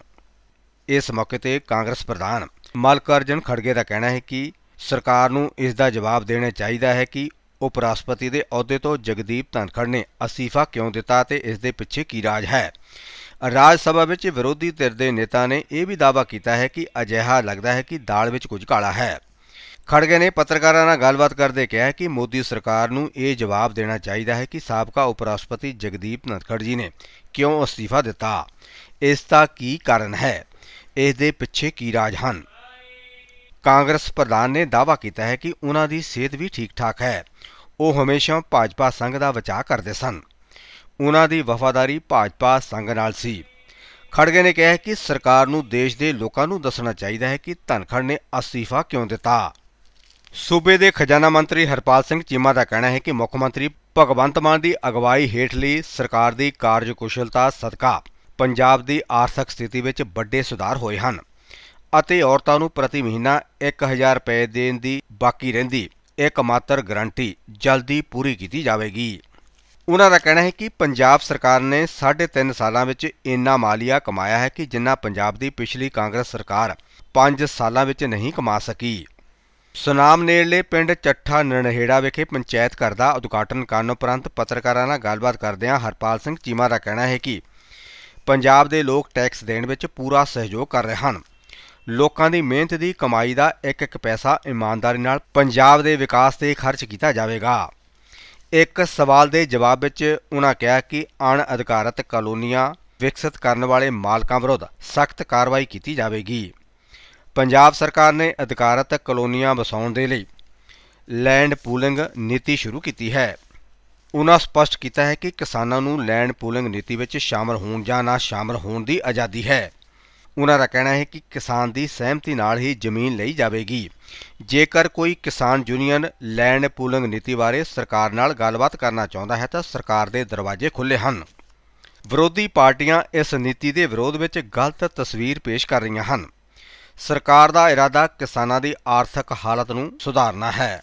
ਇਸ ਮੌਕੇ ਤੇ ਕਾਂਗਰਸ ਪ੍ਰਧਾਨ ਮਲਕਾਰਜਨ ਖੜਗੇ ਦਾ ਕਹਿਣਾ ਹੈ ਕਿ ਸਰਕਾਰ ਨੂੰ ਇਸ ਦਾ ਜਵਾਬ ਦੇਣਾ ਚਾਹੀਦਾ ਹੈ ਕਿ ਉਪ ਰਾਸ਼ਟਰਪਤੀ ਦੇ ਅਹੁਦੇ ਤੋਂ ਜਗਦੀਪ ਧਨਖੜ ਨੇ ਅਸਤੀਫਾ ਕਿਉਂ ਦਿੱਤਾ ਤੇ ਇਸ ਦੇ ਪਿੱਛੇ ਕੀ ਰਾਜ ਹੈ। ਰਾਜ ਸਭਾ ਵਿੱਚ ਵਿਰੋਧੀ ਧਿਰ ਦੇ ਨੇਤਾ ਨੇ ਇਹ ਵੀ ਦਾਅਵਾ ਕੀਤਾ ਹੈ ਕਿ ਅਜਿਹਾ ਲੱਗਦਾ ਹੈ ਕਿ ਦਾਲ ਵਿੱਚ ਕੁਝ ਕਾਲਾ ਹੈ। ਖੜਗੇ ਨੇ। ਪੱਤਰਕਾਰਾਂ ਨਾਲ ਗੱਲਬਾਤ ਕਰਦੇ ਕਿਹਾ ਕਿ ਮੋਦੀ ਸਰਕਾਰ ਨੂੰ ਇਹ ਜਵਾਬ ਦੇਣਾ ਚਾਹੀਦਾ ਹੈ ਕਿ ਸਾਬਕਾ ਉਪ ਰਾਸ਼ਟਰਪਤੀ ਜਗਦੀਪ ਧਨਖੜ ਜੀ ਨੇ ਕਿਉਂ ਅਸਤੀਫਾ ਦਿੱਤਾ? ਇਸ ਦਾ ਕੀ ਕਾਰਨ ਹੈ? ਇਸ ਦੇ ਪਿੱਛੇ ਕੀ ਰਾਜ ਹਨ? ਕਾਂਗਰਸ ਪ੍ਰਧਾਨ ਨੇ ਦਾਅਵਾ ਕੀਤਾ ਹੈ ਕਿ ਉਹਨਾਂ ਦੀ ਸਿਹਤ ਵੀ ਠੀਕ-ਠਾਕ ਹੈ। ਉਹ ਹਮੇਸ਼ਾ ਭਾਜਪਾ ਸੰਘ ਦਾ ਬਚਾਅ ਕਰਦੇ ਸਨ। ਉਹਨਾਂ ਦੀ ਵਫਾਦਾਰੀ ਭਾਜਪਾ ਸੰਘ ਨਾਲ ਸੀ। ਖੜਗੇ ਨੇ ਕਿਹਾ ਕਿ ਸਰਕਾਰ ਨੂੰ ਦੇਸ਼ ਦੇ ਲੋਕਾਂ ਨੂੰ ਦੱਸਣਾ ਚਾਹੀਦਾ ਹੈ ਕਿ ਧਨਖੜ ਨੇ ਅਸਤੀਫਾ ਕਿਉਂ ਦਿੱਤਾ। ਸੂਬੇ ਦੇ ਖਜ਼ਾਨਾ ਮੰਤਰੀ ਹਰਪਾਲ ਸਿੰਘ ਚੀਮਾ ਦਾ ਕਹਿਣਾ ਹੈ ਕਿ ਮੁੱਖ ਮੰਤਰੀ ਭਗਵੰਤ ਮਾਨ ਦੀ ਅਗਵਾਈ ਹੇਠਲੀ ਸਰਕਾਰ ਦੀ ਕਾਰਜਕੁਸ਼ਲਤਾ ਸਦਕਾ ਪੰਜਾਬ ਦੀ ਆਰਥਿਕ ਸਥਿਤੀ ਵਿੱਚ ਵੱਡੇ ਸੁਧਾਰ ਹੋਏ ਹਨ ਅਤੇ ਔਰਤਾਂ ਨੂੰ ਪ੍ਰਤੀ ਮਹੀਨਾ 1000 ਰੁਪਏ ਦੇਣ ਦੀ ਬਾਕੀ ਰਹਿੰਦੀ ਇੱਕਮਾਤਰ ਗਰੰਟੀ ਜਲਦੀ ਪੂਰੀ ਕੀਤੀ ਜਾਵੇਗੀ। ਉਹਨਾਂ ਦਾ ਕਹਿਣਾ ਹੈ ਕਿ ਪੰਜਾਬ ਸਰਕਾਰ ਨੇ 3.5 ਸਾਲਾਂ ਵਿੱਚ ਇੰਨਾ ਮਾਲੀਆ ਕਮਾਇਆ ਹੈ ਕਿ ਜਿੰਨਾ ਪੰਜਾਬ ਦੀ ਪਿਛਲੀ ਕਾਂਗਰਸ ਸਰਕਾਰ 5 ਸਾਲਾਂ ਵਿੱਚ ਨਹੀਂ ਕਮਾ ਸਕੀ। ਸੁਨਾਮ ਨੇੜਲੇ ਪਿੰਡ ਚੱਠਾ ਨਨਹੇੜਾ ਵਿਖੇ ਪੰਚਾਇਤ ਘਰ ਦਾ ਉਦਘਾਟਨ ਕਰਨ ਉਪਰੰਤ ਪੱਤਰਕਾਰਾਂ ਨਾਲ ਗੱਲਬਾਤ ਕਰਦਿਆਂ ਹਰਪਾਲ ਸਿੰਘ ਚੀਮਾ ਦਾ ਕਹਿਣਾ ਹੈ ਕਿ ਪੰਜਾਬ ਦੇ ਲੋਕ ਟੈਕਸ ਦੇਣ ਵਿੱਚ ਪੂਰਾ ਸਹਿਯੋਗ ਕਰ ਰਹੇ ਹਨ। ਲੋਕਾਂ ਦੀ ਮਿਹਨਤ ਦੀ ਕਮਾਈ ਦਾ ਇੱਕ ਇੱਕ ਪੈਸਾ ਇਮਾਨਦਾਰੀ ਨਾਲ ਪੰਜਾਬ ਦੇ ਵਿਕਾਸ ਤੇ ਖਰਚ ਕੀਤਾ ਜਾਵੇਗਾ। ਇੱਕ ਸਵਾਲ ਦੇ ਜਵਾਬ ਵਿੱਚ ਉਹਨਾਂ ਕਿਹਾ ਕਿ ਅਣ ਅਧਿਕਾਰਤ ਕਾਲੋਨੀਆਂ ਵਿਕਸਿਤ ਕਰਨ ਵਾਲੇ ਮਾਲਕਾਂ ਵਿਰੁੱਧ ਸਖਤ ਕਾਰਵਾਈ ਕੀਤੀ ਜਾਵੇਗੀ। ਪੰਜਾਬ ਸਰਕਾਰ ਨੇ ਅਧਿਕਾਰਤ ਕਲੋਨੀਆਂ ਵਸਾਉਣ ਦੇ ਲਈ ਲੈਂਡ ਪੂਲਿੰਗ ਨੀਤੀ ਸ਼ੁਰੂ ਕੀਤੀ ਹੈ। ਉਹਨਾਂ ਸਪਸ਼ਟ ਕੀਤਾ ਹੈ ਕਿ ਕਿਸਾਨਾਂ ਨੂੰ ਲੈਂਡ ਪੂਲਿੰਗ ਨੀਤੀ ਵਿੱਚ ਸ਼ਾਮਲ ਹੋਣ ਜਾਂ ਨਾ ਸ਼ਾਮਲ ਹੋਣ ਦੀ ਆਜ਼ਾਦੀ ਹੈ। ਉਹਨਾਂ ਦਾ ਕਹਿਣਾ ਹੈ ਕਿ ਕਿਸਾਨ ਦੀ ਸਹਿਮਤੀ ਨਾਲ ਹੀ ਜ਼ਮੀਨ ਲਈ ਜਾਵੇਗੀ। ਜੇਕਰ ਕੋਈ ਕਿਸਾਨ ਯੂਨੀਅਨ ਲੈਂਡ ਪੂਲਿੰਗ ਨੀਤੀ ਬਾਰੇ ਸਰਕਾਰ ਨਾਲ ਗੱਲਬਾਤ ਕਰਨਾ ਚਾਹੁੰਦਾ ਹੈ ਤਾਂ ਸਰਕਾਰ ਦੇ ਦਰਵਾਜ਼ੇ ਖੁੱਲ੍ਹੇ ਹਨ। ਵਿਰੋਧੀ ਪਾਰਟੀਆਂ ਇਸ ਨੀਤੀ ਦੇ ਵਿਰੋਧ ਵਿੱਚ ਗਲਤ ਤਸਵੀਰ ਪੇਸ਼ ਕਰ ਰਹੀਆਂ ਹਨ। ਸਰਕਾਰ ਦਾ ਇਰਾਦਾ ਕਿਸਾਨਾਂ ਦੀ ਆਰਥਿਕ ਹਾਲਤ ਨੂੰ ਸੁਧਾਰਨਾ ਹੈ।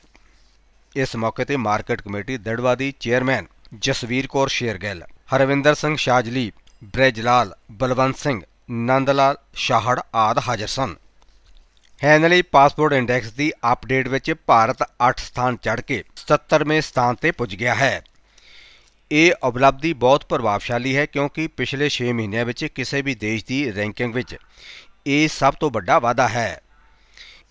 ਇਸ ਮੌਕੇ ਤੇ ਮਾਰਕੀਟ ਕਮੇਟੀ ਦੜਵਾ ਦੀ ਚੇਅਰਮੈਨ ਜਸਵੀਰ ਕੌਰ ਸ਼ੇਰਗਿੱਲ, ਹਰਵਿੰਦਰ ਸਿੰਘ ਸ਼ਾਜਲੀ, ਬ੍ਰਿਜਲਾਲ, ਬਲਵੰਤ ਸਿੰਘ, ਨੰਦਲਾਲ ਸ਼ਾਹੜ ਆਦ ਹਾਜ਼ਰ ਸਨ। ਹੈਨਲੀ ਪਾਸਪੋਰਟ ਇੰਡੈਕਸ ਦੀ ਅਪਡੇਟ ਵਿੱਚ ਭਾਰਤ 8 ਸਥਾਨ ਚੜ੍ਹ ਕੇ 77ਵੇਂ ਸਥਾਨ ਤੇ ਪੁੱਜ ਗਿਆ ਹੈ। ਇਹ ਉਪਲਬਧੀ ਬਹੁਤ ਪ੍ਰਭਾਵਸ਼ਾਲੀ ਹੈ ਕਿਉਂਕਿ ਪਿਛਲੇ 6 ਮਹੀਨਿਆਂ ਵਿੱਚ ਕਿਸੇ ਵੀ ਦੇਸ਼ ਦੀ ਰੈਂਕਿੰਗ ਵਿੱਚ ਇਹ ਸਭ ਤੋਂ ਵੱਡਾ ਵਾਧਾ ਹੈ।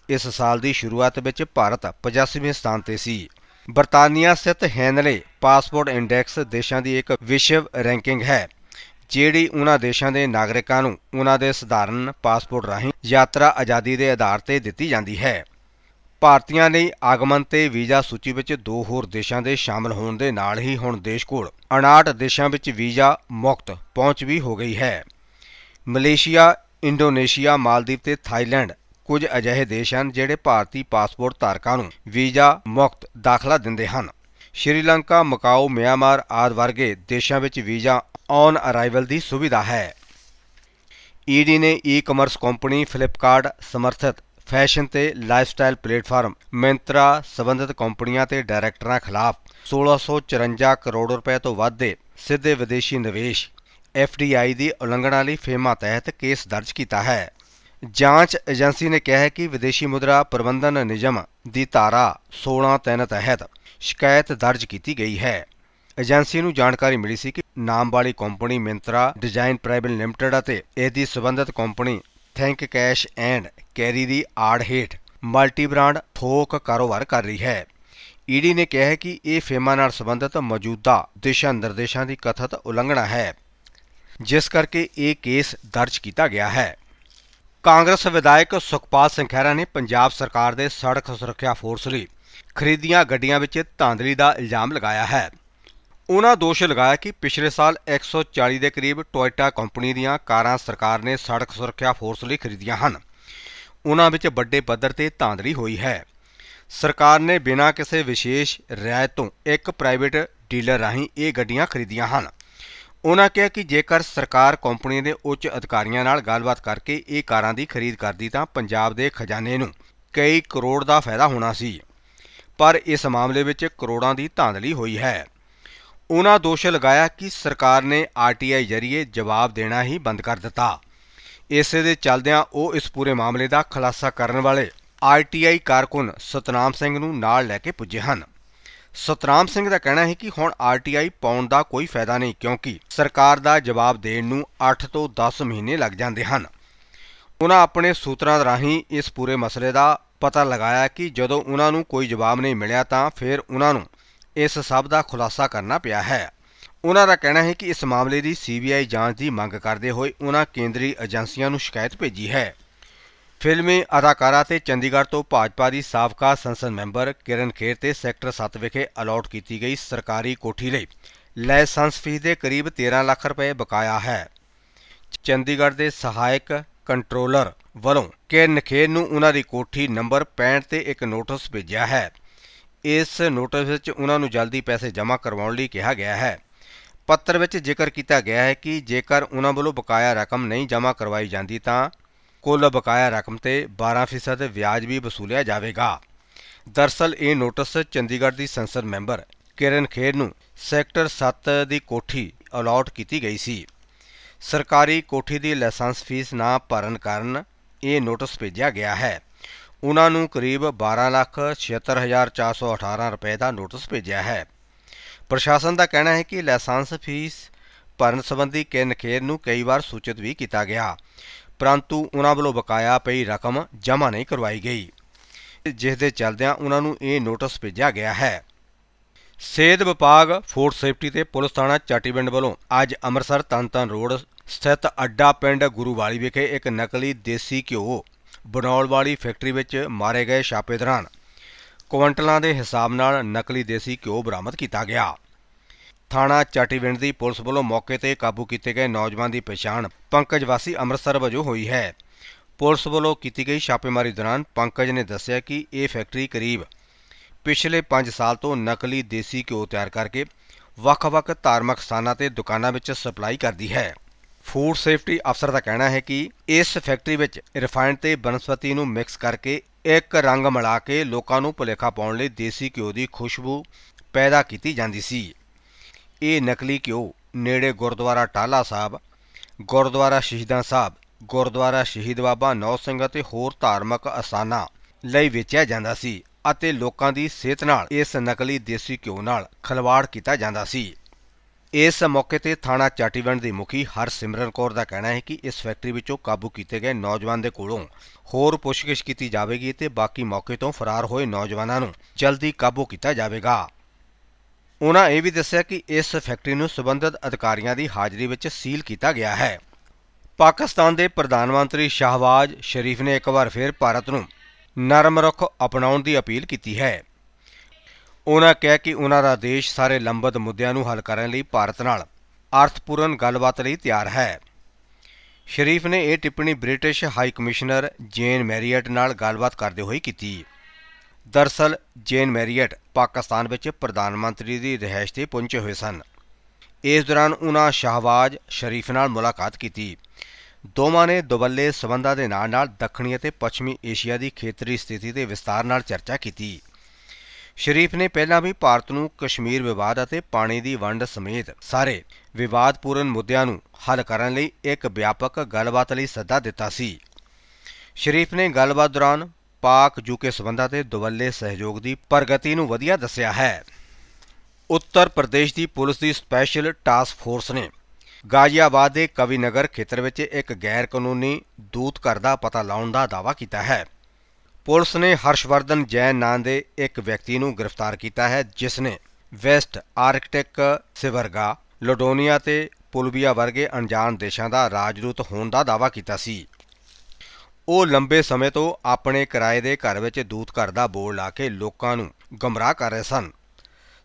ਇਸ ਸਾਲ ਦੀ ਸ਼ੁਰੂਆਤ ਵਿੱਚ ਭਾਰਤ 85ਵੇਂ ਸਥਾਨ ਤੇ ਸੀ। ਬਰਤਾਨੀਆ ਸਥਿਤ ਹੈਨਲੇ ਪਾਸਪੋਰਟ ਇੰਡੈਕਸ ਦੇਸ਼ਾਂ ਦੀ ਇੱਕ ਵਿਸ਼ਵ ਰੈਂਕਿੰਗ ਹੈ, ਜਿਹੜੀ ਉਹਨਾਂ ਦੇਸ਼ਾਂ ਦੇ ਨਾਗਰਿਕਾਂ ਨੂੰ ਉਹਨਾਂ ਦੇ ਸਧਾਰਨ ਪਾਸਪੋਰਟ ਰਾਹੀਂ ਯਾਤਰਾ ਆਜ਼ਾਦੀ ਦੇ ਆਧਾਰ ਤੇ ਦਿੱਤੀ ਜਾਂਦੀ ਹੈ। ਭਾਰਤੀਆਂ ਲਈ ਆਗਮਨ ਤੇ ਵੀਜ਼ਾ ਸੂਚੀ ਵਿੱਚ ਦੋ ਹੋਰ ਦੇਸ਼ਾਂ ਦੇ ਸ਼ਾਮਲ ਹੋਣ ਦੇ ਨਾਲ ਹੀ ਹੁਣ ਦੇਸ਼ ਕੋਲ 59 ਦੇਸ਼ਾਂ ਵਿੱਚ ਵੀਜ਼ਾ ਮੁਕਤ ਪਹੁੰਚ ਵੀ ਹੋ ਗਈ ਹੈ। ਮਲੇਸ਼ੀਆ ਇੰਡੋਨੇਸ਼ੀਆ, ਮਾਲਦੀਵ ਤੇ ਥਾਈਲੈਂਡ ਕੁਝ ਅਜਿਹੇ ਦੇਸ਼ ਹਨ ਜਿਹੜੇ ਭਾਰਤੀ ਪਾਸਪੋਰਟ ਧਾਰਕਾਂ ਨੂੰ ਵੀਜ਼ਾ ਮੁਕਤ ਦਾਖਲਾ ਦਿੰਦੇ ਹਨ। ਸ਼੍ਰੀਲੰਕਾ ਮਕਾਓ ਮਿਆਂਮਾਰ ਆਦਿ ਵਰਗੇ ਦੇਸ਼ਾਂ ਵਿੱਚ ਵੀਜ਼ਾ ਔਨ ਅਰਾਈਵਲ ਦੀ ਸੁਵਿਧਾ ਹੈ। ਈਡੀ ਨੇ ਈ-ਕਮਰਸ ਕੰਪਨੀ ਫਲਿੱਪਕਾਰਟ ਸਮਰਥਿਤ ਫੈਸ਼ਨ ਤੇ ਲਾਈਫਸਟਾਈਲ ਪਲੇਟਫਾਰਮ ਮਿੰਤਰਾ ਸਬੰਧਿਤ ਕੰਪਨੀਆਂ ਤੇ ਡਾਇਰੈਕਟਰਾਂ ਖਿਲਾਫ 1654 ਕਰੋੜ ਰੁਪਏ ਤੋਂ ਵੱਧ ਦੇ ਸਿੱਧੇ ਵਿਦੇਸ਼ੀ ਨਿਵੇਸ਼ FDI ਦੀ ਉਲੰਘਣਾ ਲਈ ਫੇਮਾ ਤਹਿਤ ਕੇਸ ਦਰਜ ਕੀਤਾ ਹੈ। ਜਾਂਚ ਏਜੰਸੀ ਨੇ ਕਿਹਾ ਹੈ ਕਿ ਵਿਦੇਸ਼ੀ ਮੁਦਰਾ ਪ੍ਰਬੰਧਨ ਨਿਯਮ ਦੀ ਧਾਰਾ 16 ਤਿੰਨ ਤਹਿਤ ਸ਼ਿਕਾਇਤ ਦਰਜ ਕੀਤੀ ਗਈ ਹੈ। ਏਜੰਸੀ ਨੂੰ ਜਾਣਕਾਰੀ ਮਿਲੀ ਸੀ ਕਿ ਨਾਮ ਵਾਲੀ company Myntra design private limited ਅਤੇ ਇਹਦੀ ਸਬੰਧਤ company thank cash and carry ਦੀ ਆੜ ਹੇਠ ਮਲਟੀ ਬ੍ਰਾਂਡ ਥੋਕ ਕਾਰੋਬਾਰ ਕਰ ਰਹੀ ਹੈ। ਈਡੀ ਨੇ ਕਿਹਾ ਹੈ ਕਿ ਇਹ ਫੇਮਾ ਨਾਲ ਸੰਬੰਧਿਤ ਮੌਜੂਦਾ ਦਿਸ਼ਾ ਨਿਰਦੇਸ਼ਾਂ ਦੀ ਕਥਿਤ ਉਲੰਘਣਾ ਹੈ। ਜਿਸ ਕਰਕੇ ਇਹ ਕੇਸ ਦਰਜ ਕੀਤਾ ਗਿਆ ਹੈ। ਕਾਂਗਰਸ ਵਿਧਾਇਕ ਸੁਖਪਾਲ ਸਿੰਘ ਖਹਿਰਾ ਨੇ ਪੰਜਾਬ ਸਰਕਾਰ ਦੇ ਸੜਕ ਸੁਰੱਖਿਆ ਫੋਰਸ ਲਈ ਖਰੀਦੀਆਂ ਗੱਡੀਆਂ ਵਿੱਚ ਧਾਂਦਲੀ ਦਾ ਇਲਜ਼ਾਮ ਲਗਾਇਆ ਹੈ। ਉਹਨਾਂ ਦੋਸ਼ ਲਗਾਇਆ ਕਿ ਪਿਛਲੇ ਸਾਲ 140 ਦੇ ਕਰੀਬ ਟੋਇਟਾ ਕੰਪਨੀ ਦੀਆਂ ਕਾਰਾਂ ਸਰਕਾਰ ਨੇ ਸੜਕ ਸੁਰੱਖਿਆ ਫੋਰਸ ਲਈ ਖਰੀਦੀਆਂ ਹਨ। ਉਹਨਾਂ ਵਿੱਚ ਵੱਡੇ ਪੱਧਰ ਤੇ ਧਾਂਦਲੀ ਹੋਈ ਹੈ। ਸਰਕਾਰ ਨੇ ਬਿਨਾਂ ਕਿਸੇ ਵਿਸ਼ੇਸ਼ ਰਿਆਇਤ ਤੋਂ ਇੱਕ ਪ੍ਰਾਈਵੇਟ ਡੀਲਰ ਰਾਹੀਂ ਇਹ ਗੱਡੀਆਂ ਖਰੀਦੀਆਂ ਹਨ। ਉਹਨਾਂ ਕਿਹਾ ਕਿ ਜੇਕਰ ਸਰਕਾਰ ਕੰਪਨੀ ਦੇ ਉੱਚ ਅਧਿਕਾਰੀਆਂ ਨਾਲ ਗੱਲਬਾਤ ਕਰਕੇ ਇਹ ਕਾਰਾਂ ਦੀ ਖਰੀਦ ਕਰਦੀ ਤਾਂ ਪੰਜਾਬ ਦੇ ਖਜ਼ਾਨੇ ਨੂੰ ਕਈ ਕਰੋੜ ਦਾ ਫਾਇਦਾ ਹੋਣਾ ਸੀ। ਪਰ ਇਸ ਮਾਮਲੇ ਵਿੱਚ ਕਰੋੜਾਂ ਦੀ ਧਾਂਦਲੀ ਹੋਈ ਹੈ। ਉਹਨਾਂ ਦੋਸ਼ ਲਗਾਇਆ ਕਿ ਸਰਕਾਰ ਨੇ ਆਰਟੀਆਈ ਜ਼ਰੀਏ ਜਵਾਬ ਦੇਣਾ ਹੀ ਬੰਦ ਕਰ ਦਿੱਤਾ। ਇਸੇ ਦੇ ਚੱਲਦਿਆਂ ਉਹ ਇਸ ਪੂਰੇ ਮਾਮਲੇ ਦਾ ਖੁਲਾਸਾ ਕਰਨ ਵਾਲੇ ਆਰਟੀਆਈ ਕਾਰਕੁਨ ਸਤਨਾਮ ਸਿੰਘ ਨੂੰ ਨਾਲ ਲੈ ਕੇ ਪੁੱਜੇ ਹਨ। ਸਤਰਾਮ ਸਿੰਘ ਦਾ ਕਹਿਣਾ ਹੈ ਕਿ ਹੁਣ ਆਰਟੀਆਈ ਪਾਉਣ ਦਾ ਕੋਈ ਫਾਇਦਾ ਨਹੀਂ, ਕਿਉਂਕਿ ਸਰਕਾਰ ਦਾ ਜਵਾਬ ਦੇਣ ਨੂੰ 8 ਤੋਂ 10 ਮਹੀਨੇ ਲੱਗ ਜਾਂਦੇ ਹਨ। ਉਹਨਾਂ ਆਪਣੇ ਸੂਤਰਾਂ ਰਾਹੀਂ ਇਸ ਪੂਰੇ ਮਸਲੇ ਦਾ ਪਤਾ ਲਗਾਇਆ ਕਿ ਜਦੋਂ ਉਹਨਾਂ ਨੂੰ ਕੋਈ ਜਵਾਬ ਨਹੀਂ ਮਿਲਿਆ ਤਾਂ ਫਿਰ ਉਹਨਾਂ ਨੂੰ ਇਸ ਸਭ ਦਾ ਖੁਲਾਸਾ ਕਰਨਾ ਪਿਆ ਹੈ। ਉਹਨਾਂ ਦਾ ਕਹਿਣਾ ਹੈ ਕਿ ਇਸ ਮਾਮਲੇ ਦੀ ਸੀਬੀਆਈ ਜਾਂਚ ਦੀ ਮੰਗ ਕਰਦੇ ਹੋਏ ਉਹਨਾਂ ਕੇਂਦਰੀ ਏਜੰਸੀਆਂ ਨੂੰ ਸ਼ਿਕਾਇਤ ਭੇਜੀ ਹੈ। ਫਿਲਮੀ ਅਦਾਕਾਰਾ ਤੇ ਚੰਡੀਗੜ੍ਹ ਤੋਂ ਭਾਜਪਾ ਦੀ ਸਾਬਕਾ ਸੰਸਦ ਮੈਂਬਰ ਕਿਰਨ ਖੇਰ ਤੇ ਸੈਕਟਰ 7 ਵਿਖੇ ਅਲਾਟ ਕੀਤੀ ਗਈ ਸਰਕਾਰੀ ਕੋਠੀ ਲਈ ਲਾਇਸੈਂਸ ਫੀਸ ਦੇ ਕਰੀਬ 13 ਲੱਖ ਰੁਪਏ ਬਕਾਇਆ ਹੈ। ਚੰਡੀਗੜ੍ਹ ਦੇ ਸਹਾਇਕ ਕੰਟਰੋਲਰ ਵੱਲੋਂ ਕਿਰਨ ਖੇਰ ਨੂੰ ਉਹਨਾਂ ਦੀ ਕੋਠੀ ਨੰਬਰ 65 ਤੇ ਇੱਕ ਨੋਟਿਸ ਭੇਜਿਆ ਹੈ। ਇਸ ਨੋਟਿਸ ਵਿੱਚ ਉਹਨਾਂ ਨੂੰ ਜਲਦੀ ਪੈਸੇ ਜਮ੍ਹਾਂ ਕਰਵਾਉਣ ਲਈ ਕਿਹਾ ਗਿਆ ਹੈ। ਪੱਤਰ ਵਿੱਚ ਜ਼ਿਕਰ ਕੀਤਾ ਗਿਆ ਹੈ ਕਿ ਜੇਕਰ ਉਹਨਾਂ ਵੱਲੋਂ ਬਕਾਇਆ ਰਕਮ ਨਹੀਂ ਜਮ੍ਹਾਂ ਕਰਵਾਈ ਜਾਂਦੀ ਤਾਂ ਕੁੱਲ ਬਕਾਇਆ ਰਕਮ ਤੇ 12% ਵਿਆਜ ਵੀ ਵਸੂਲਿਆ ਜਾਵੇਗਾ। ਦਰਸਲ ਇਹ ਨੋਟਿਸ ਚੰਡੀਗੜ੍ਹ ਦੀ ਸੰਸਦ ਮੈਂਬਰ ਕਿਰਨ ਖੇਰ ਨੂੰ ਸੈਕਟਰ 7 ਦੀ ਕੋਠੀ ਅਲਾਟ ਕੀਤੀ ਗਈ ਸੀ। ਸਰਕਾਰੀ ਕੋਠੀ ਦੀ ਲਾਇਸੈਂਸ ਫੀਸ ਨਾ ਭਰਨ ਕਾਰਨ ਇਹ ਨੋਟਿਸ ਭੇਜਿਆ ਗਿਆ ਹੈ। ਉਹਨਾਂ ਨੂੰ ਕਰੀਬ 1276418 ਰੁਪਏ ਦਾ ਨੋਟਿਸ ਭੇਜਿਆ ਹੈ। ਪ੍ਰਸ਼ਾਸਨ ਦਾ ਕਹਿਣਾ ਹੈ ਕਿ ਲਾਇਸੈਂਸ ਫੀਸ ਭਰਨ ਸੰਬੰਧੀ ਕਿਰਨ ਖੇਰ ਨੂੰ ਕਈ ਵਾਰ ਸੂਚਿਤ ਵੀ ਕੀਤਾ ਗਿਆ। ਪਰੰਤੂ ਉਹਨਾਂ ਵੱਲੋਂ ਬਕਾਇਆ ਪਈ ਰਕਮ ਜਮ੍ਹਾਂ ਨਹੀਂ ਕਰਵਾਈ ਗਈ। ਜਿਸ ਦੇ ਚੱਲਦਿਆਂ ਉਹਨਾਂ ਨੂੰ ਇਹ ਨੋਟਿਸ ਭੇਜਿਆ ਗਿਆ ਹੈ। ਸਿਹਤ ਵਿਭਾਗ, ਫੂਡ ਸੇਫਟੀ ਤੇ ਪੁਲਿਸ ਥਾਣਾ ਚਾਟੀਵਿੰਡ ਵੱਲੋਂ ਅੱਜ ਅੰਮ੍ਰਿਤਸਰ ਤਨਤਨ ਰੋਡ ਸਥਿਤ ਅੱਡਾ ਪਿੰਡ ਗੁਰੂਵਾਲੀ ਵਿਖੇ ਇੱਕ ਨਕਲੀ ਦੇਸੀ ਘਿਓ ਬਣਾਉਣ ਵਾਲੀ ਫੈਕਟਰੀ ਵਿੱਚ ਮਾਰੇ ਗਏ ਛਾਪੇ ਦੌਰਾਨ ਕੁਇੰਟਲਾਂ ਦੇ ਹਿਸਾਬ ਨਾਲ ਨਕਲੀ ਦੇਸੀ ਘਿਓ ਬਰਾਮਦ ਕੀਤਾ ਗਿਆ। ਥਾਣਾ ਚਾਟੀਵਿੰਡ ਦੀ ਪੁਲਿਸ ਵੱਲੋਂ ਮੌਕੇ ਤੇ ਕਾਬੂ ਕੀਤੇ ਗਏ ਨੌਜਵਾਨ ਦੀ ਪਛਾਣ ਪੰਕਜ ਵਾਸੀ ਅੰਮ੍ਰਿਤਸਰ ਵਜੋਂ ਹੋਈ ਹੈ। ਪੁਲਿਸ ਵੱਲੋਂ ਕੀਤੀ ਗਈ ਛਾਪੇਮਾਰੀ ਦੌਰਾਨ ਪੰਕਜ ਨੇ ਦੱਸਿਆ ਕਿ ਇਹ ਫੈਕਟਰੀ ਕਰੀਬ ਪਿਛਲੇ 5 ਸਾਲ ਤੋਂ ਨਕਲੀ ਦੇਸੀ ਘਿਓ ਤਿਆਰ ਕਰਕੇ ਵੱਖ-ਵੱਖ ਧਾਰਮਿਕ ਸਥਾਨਾਂ ਤੇ ਦੁਕਾਨਾਂ ਵਿੱਚ ਸਪਲਾਈ ਕਰਦੀ ਹੈ। ਫੂਡ ਸੇਫਟੀ ਅਫਸਰ ਦਾ ਕਹਿਣਾ ਹੈ ਕਿ ਇਸ ਫੈਕਟਰੀ ਵਿੱਚ ਰਿਫਾਈਨਡ ਤੇ ਬਨਸਪਤੀ ਨੂੰ ਮਿਕਸ ਕਰਕੇ ਇੱਕ ਰੰਗ ਮਿਲਾ ਕੇ ਲੋਕਾਂ ਨੂੰ ਭੁਲੇਖਾ ਪਾਉਣ ਲਈ ਦੇਸੀ ਘਿਓ ਦੀ ਖੁਸ਼ਬੂ ਪੈਦਾ ਕੀਤੀ ਜਾਂਦੀ ਸੀ। ਇਹ ਨਕਲੀ ਘਿਓ ਨੇੜੇ ਗੁਰਦੁਆਰਾ ਟਾਲਾ ਸਾਹਿਬ, ਗੁਰਦੁਆਰਾ ਸ਼ਹੀਦਾਂ ਸਾਹਿਬ, ਗੁਰਦੁਆਰਾ ਸ਼ਹੀਦ ਬਾਬਾ ਨੌ ਸਿੰਘ ਅਤੇ ਹੋਰ ਧਾਰਮਿਕ ਅਸਥਾਨਾਂ ਲਈ ਵੇਚਿਆ ਜਾਂਦਾ ਸੀ ਅਤੇ ਲੋਕਾਂ ਦੀ ਸਿਹਤ ਨਾਲ ਇਸ ਨਕਲੀ ਦੇਸੀ ਘਿਓ ਨਾਲ ਖਲਵਾੜ ਕੀਤਾ ਜਾਂਦਾ ਸੀ। ਇਸ ਮੌਕੇ ਤੇ ਥਾਣਾ ਚਾਟੀਵੰਡ ਦੀ ਮੁਖੀ ਹਰਸਿਮਰਨ ਕੌਰ ਦਾ ਕਹਿਣਾ ਹੈ ਕਿ ਇਸ ਫੈਕਟਰੀ ਵਿੱਚੋਂ ਕਾਬੂ ਕੀਤੇ ਗਏ ਨੌਜਵਾਨ ਦੇ ਕੋਲੋਂ ਹੋਰ ਪੁੱਛਗਿੱਛ ਕੀਤੀ ਜਾਵੇਗੀ ਤੇ ਬਾਕੀ ਮੌਕੇ ਤੋਂ ਫਰਾਰ ਹੋਏ ਨੌਜਵਾਨਾਂ ਨੂੰ ਜਲਦੀ ਕਾਬੂ ਕੀਤਾ ਜਾਵੇਗਾ। ਉਨ੍ਹਾਂ ਇਹ ਵੀ ਦੱਸਿਆ ਕਿ ਇਸ ਫੈਕਟਰੀ ਨੂੰ ਸਬੰਧਤ ਅਧਿਕਾਰੀਆਂ ਦੀ ਹਾਜ਼ਰੀ ਵਿੱਚ ਸੀਲ ਕੀਤਾ ਗਿਆ ਹੈ। ਪਾਕਿਸਤਾਨ ਦੇ ਪ੍ਰਧਾਨ ਮੰਤਰੀ ਸ਼ਾਹਬਾਜ਼ ਸ਼ਰੀਫ ਨੇ ਇੱਕ ਵਾਰ ਫਿਰ ਭਾਰਤ ਨੂੰ ਨਰਮ ਰੁਖ ਅਪਣਾਉਣ ਦੀ ਅਪੀਲ ਕੀਤੀ ਹੈ। ਉਹਨਾਂ ਕਿਹਾ ਕਿ ਉਨ੍ਹਾਂ ਦਾ ਦੇਸ਼ ਸਾਰੇ ਲੰਬਤ ਮੁੱਦਿਆਂ ਨੂੰ ਹੱਲ ਕਰਨ ਲਈ ਭਾਰਤ ਨਾਲ ਅਰਥਪੂਰਨ ਗੱਲਬਾਤ ਲਈ ਤਿਆਰ ਹੈ। ਸ਼ਰੀਫ ਨੇ ਇਹ ਟਿੱਪਣੀ British high commissioner Jane Marriott ਨਾਲ ਗੱਲਬਾਤ ਕਰਦੇ ਹੋਏ ਕੀਤੀ। ਦਰਸਲ ਜੇਨ ਮੈਰੀਅਟ ਪਾਕਿਸਤਾਨ ਵਿੱਚ ਪ੍ਰਧਾਨ ਮੰਤਰੀ ਦੀ ਰਿਹਾਇਸ਼ ਤੇ ਪਹੁੰਚੇ ਹੋਏ ਸਨ। ਇਸ ਦੌਰਾਨ ਉਨ੍ਹਾਂ ਸ਼ਾਹਬਾਜ਼ ਸ਼ਰੀਫ ਨਾਲ ਮੁਲਾਕਾਤ ਕੀਤੀ। ਦੋਵਾਂ ਨੇ ਦੁਬੱਲੇ ਸਬੰਧਾਂ ਦੇ ਨਾਲ ਨਾਲ ਦੱਖਣੀ ਅਤੇ ਪੱਛਮੀ ਏਸ਼ੀਆ ਦੀ ਖੇਤਰੀ ਸਥਿਤੀ ਤੇ ਵਿਸਤਾਰ ਨਾਲ ਚਰਚਾ ਕੀਤੀ। ਸ਼ਰੀਫ ਨੇ ਪਹਿਲਾਂ ਵੀ ਭਾਰਤ ਨੂੰ ਕਸ਼ਮੀਰ ਵਿਵਾਦ ਅਤੇ ਪਾਣੀ ਦੀ ਵੰਡ ਸਮੇਤ ਸਾਰੇ ਵਿਵਾਦਪੂਰਨ ਮੁੱਦਿਆਂ ਨੂੰ ਹੱਲ ਕਰਨ ਲਈ ਇੱਕ ਵਿਆਪਕ ਗੱਲਬਾਤ ਲਈ ਸੱਦਾ ਦਿੱਤਾ ਸੀ। ਸ਼ਰੀਫ ਨੇ ਗੱਲਬਾਤ ਦੌਰਾਨ ਪਾਕ ਯੂਕੇ ਸਬੰਧਾਂ ਤੇ ਦੁਵੱਲੇ ਸਹਿਯੋਗ ਦੀ ਪ੍ਰਗਤੀ ਨੂੰ ਵਧੀਆ ਦੱਸਿਆ ਹੈ। ਉੱਤਰ ਪ੍ਰਦੇਸ਼ ਦੀ ਪੁਲਿਸ ਦੀ ਸਪੈਸ਼ਲ ਟਾਸਕ ਫੋਰਸ ਨੇ ਗਾਜ਼ੀਆਬਾਦ ਦੇ ਕਵੀਨਗਰ ਖੇਤਰ ਵਿੱਚ ਇੱਕ ਗੈਰ ਕਾਨੂੰਨੀ ਦੂਤ ਘਰ ਦਾ ਪਤਾ ਲਾਉਣ ਦਾ ਦਾਅਵਾ ਕੀਤਾ ਹੈ। ਪੁਲਿਸ ਨੇ ਹਰਸ਼ਵਰਧਨ ਜੈਨ ਨਾਂ ਦੇ ਇੱਕ ਵਿਅਕਤੀ ਨੂੰ ਗ੍ਰਿਫਤਾਰ ਕੀਤਾ ਹੈ, ਜਿਸ ਨੇ ਵੈਸਟ ਆਰਕਟਿਕ ਸਿਵਰਗਾ, ਲੋਡੋਨੀਆ ਤੇ ਪੁਲਬੀਆ ਵਰਗੇ ਅਣਜਾਣ ਦੇਸ਼ਾਂ ਦਾ ਰਾਜਦੂਤ ਹੋਣ ਦਾ ਦਾਅਵਾ ਕੀਤਾ ਸੀ। ਉਹ ਲੰਬੇ ਸਮੇਂ ਤੋਂ ਆਪਣੇ ਕਿਰਾਏ ਦੇ ਘਰ ਵਿੱਚ ਦੂਤ ਘਰ ਦਾ ਬੋਰਡ ਲਾ ਕੇ ਲੋਕਾਂ ਨੂੰ ਗਮਰਾਹ ਕਰ ਰਹੇ ਸਨ।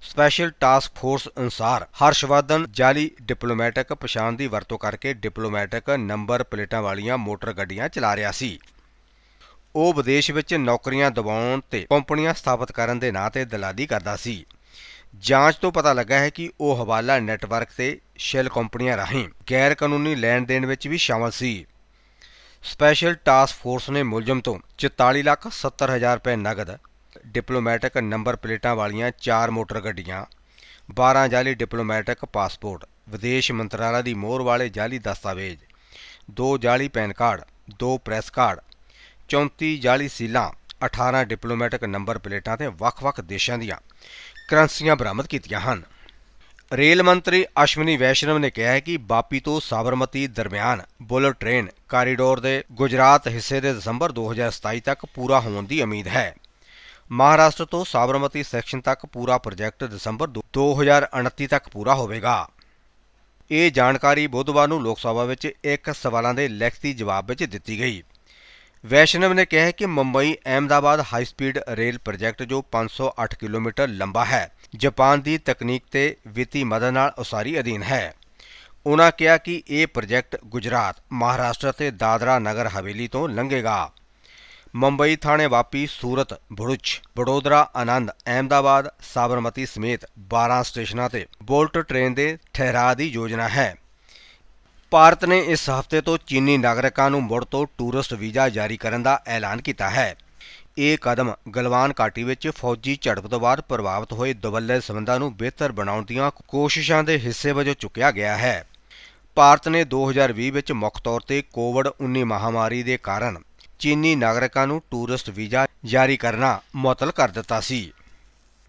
ਸਪੈਸ਼ਲ ਟਾਸਕ ਫੋਰਸ ਅਨੁਸਾਰ ਹਰਸ਼ਵਰਧਨ ਜਾਲੀ ਡਿਪਲੋਮੈਟਿਕ ਪਛਾਣ ਦੀ ਵਰਤੋਂ ਕਰਕੇ ਡਿਪਲੋਮੈਟਿਕ ਨੰਬਰ ਪਲੇਟਾਂ ਵਾਲੀਆਂ ਮੋਟਰ ਗੱਡੀਆਂ ਚਲਾ ਰਿਹਾ ਸੀ। ਉਹ ਵਿਦੇਸ਼ ਵਿੱਚ ਨੌਕਰੀਆਂ ਦਿਵਾਉਣ ਤੇ ਕੰਪਨੀਆਂ ਸਥਾਪਿਤ ਕਰਨ ਦੇ ਨਾਂ ਤੇ ਦਲਾਲੀ ਕਰਦਾ ਸੀ। ਜਾਂਚ ਤੋਂ ਪਤਾ ਲੱਗਾ ਹੈ ਕਿ ਉਹ ਹਵਾਲਾ ਨੈਟਵਰਕ ਤੇ ਸ਼ੈਲ ਕੰਪਨੀਆਂ ਰਾਹੀਂ ਗੈਰ ਕਾਨੂੰਨੀ ਲੈਣ ਦੇਣ ਵਿੱਚ ਵੀ ਸ਼ਾਮਲ ਸੀ। ਸਪੈਸ਼ਲ ਟਾਸਕ ਫੋਰਸ ਨੇ ਮੁਲਜ਼ਮ ਤੋਂ 44 ਲੱਖ 70 ਹਜ਼ਾਰ ਰੁਪਏ ਨਗਦ, ਡਿਪਲੋਮੈਟਿਕ ਨੰਬਰ ਪਲੇਟਾਂ ਵਾਲੀਆਂ ਚਾਰ ਮੋਟਰ ਗੱਡੀਆਂ 12 ਜਾਲੀ ਡਿਪਲੋਮੈਟਿਕ ਪਾਸਪੋਰਟ, ਵਿਦੇਸ਼ ਮੰਤਰਾਲਾ ਦੀ ਮੋਹਰ ਵਾਲੇ ਜਾਲੀ ਦਸਤਾਵੇਜ਼, ਦੋ ਜਾਲੀ ਪੈਨ ਕਾਰਡ, ਦੋ ਪ੍ਰੈਸ ਕਾਰਡ 34 ਜਾਲੀ ਸੀਲਾਂ 18 ਡਿਪਲੋਮੈਟਿਕ ਨੰਬਰ ਪਲੇਟਾਂ ਤੇ ਵੱਖ-ਵੱਖ ਦੇਸ਼ਾਂ ਦੀਆਂ ਕਰੰਸੀਆਂ ਬਰਾਮਦ ਕੀਤੀਆਂ ਹਨ। ਰੇਲ ਮੰਤਰੀ ਅਸ਼ਵਨੀ ਵੈਸ਼ਨਵ ਨੇ ਕਿਹਾ ਹੈ ਕਿ ਬਾਪੀ ਤੋਂ ਸਾਬਰਮਤੀ ਦਰਮਿਆਨ ਬੁਲਟ ਟ੍ਰੇਨ ਕਾਰੀਡੋਰ ਦੇ ਗੁਜਰਾਤ ਹਿੱਸੇ ਦੇ ਦਸੰਬਰ 2027 ਤੱਕ ਪੂਰਾ ਹੋਣ ਦੀ ਉਮੀਦ ਹੈ। ਮਹਾਰਾਸ਼ਟਰ ਤੋਂ ਸਾਬਰਮਤੀ ਸੈਕਸ਼ਨ ਤੱਕ ਪੂਰਾ ਪ੍ਰੋਜੈਕਟ ਦਸੰਬਰ 2029 ਤੱਕ ਪੂਰਾ ਹੋਵੇਗਾ। ਇਹ ਜਾਣਕਾਰੀ ਬੁੱਧਵਾਰ ਨੂੰ ਲੋਕ ਸਭਾ ਵਿੱਚ ਇੱਕ ਸਵਾਲਾਂ ਦੇ ਲਿਖਤੀ ਜਵਾਬ ਵਿੱਚ ਦਿੱਤੀ ਗਈ। ਵੈਸ਼ਨਵ ਨੇ ਕਿਹਾ ਹੈ ਕਿ Mumbai Ahmedabad high speed rail project ਜੋ 508 ਕਿਲੋਮੀਟਰ ਲੰਬਾ ਹੈ, ਜਾਪਾਨ ਦੀ ਤਕਨੀਕ ਤੇ ਵਿੱਤੀ ਮਦਦ ਨਾਲ ਉਸਾਰੀ ਅਧੀਨ ਹੈ। ਉਨ੍ਹਾਂ ਕਿਹਾ ਕਿ ਇਹ ਪ੍ਰੋਜੈਕਟ ਗੁਜਰਾਤ, ਮਹਾਰਾਸ਼ਟਰ ਤੇ ਦਾਦਰਾ ਨਗਰ ਹਵੇਲੀ ਤੋਂ ਲੰਘੇਗਾ। ਮੁੰਬਈ ਥਾਣੇ ਵਾਪੀ ਸੂਰਤ ਭਰੂਚ, ਵਡੋਦਰਾ ਆਨੰਦ, ਅਹਿਮਦਾਬਾਦ ਸਾਬਰਮਤੀ ਸਮੇਤ 12 ਸਟੇਸ਼ਨਾਂ ਤੇ ਬੋਲਟ ਟ੍ਰੇਨ ਦੇ ਠਹਿਰਾਅ ਦੀ ਯੋਜਨਾ ਹੈ। ਭਾਰਤ ਨੇ ਇਸ ਹਫ਼ਤੇ ਤੋਂ ਚੀਨੀ ਨਾਗਰਿਕਾਂ ਨੂੰ ਮੁੜ ਤੋਂ ਟੂਰਿਸਟ ਵੀਜ਼ਾ ਜਾਰੀ ਕਰਨ ਦਾ ਐਲਾਨ ਕੀਤਾ ਹੈ। ਇਹ ਕਦਮ ਗਲਵਾਨ ਘਾਟੀ ਵਿੱਚ ਫੌਜੀ ਝੜਪ ਤੋਂ ਬਾਅਦ ਪ੍ਰਭਾਵਿਤ ਹੋਏ ਦੁਵੱਲੇ ਸਬੰਧਾਂ ਨੂੰ ਬਿਹਤਰ ਬਣਾਉਣ ਦੀਆਂ ਕੋਸ਼ਿਸ਼ਾਂ ਦੇ ਹਿੱਸੇ ਵਜੋਂ ਚੁੱਕਿਆ ਗਿਆ ਹੈ। ਭਾਰਤ ਨੇ 2020 ਵਿੱਚ ਮੁੱਖ ਤੌਰ ਤੇ ਕੋਵਿਡ-19 ਮਹਾਮਾਰੀ ਦੇ ਕਾਰਨ ਚੀਨੀ ਨਾਗਰਿਕਾਂ ਨੂੰ ਟੂਰਿਸਟ ਵੀਜ਼ਾ ਜਾਰੀ ਕਰਨਾ ਮੁਅੱਤਲ ਕਰ ਦਿੱਤਾ ਸੀ।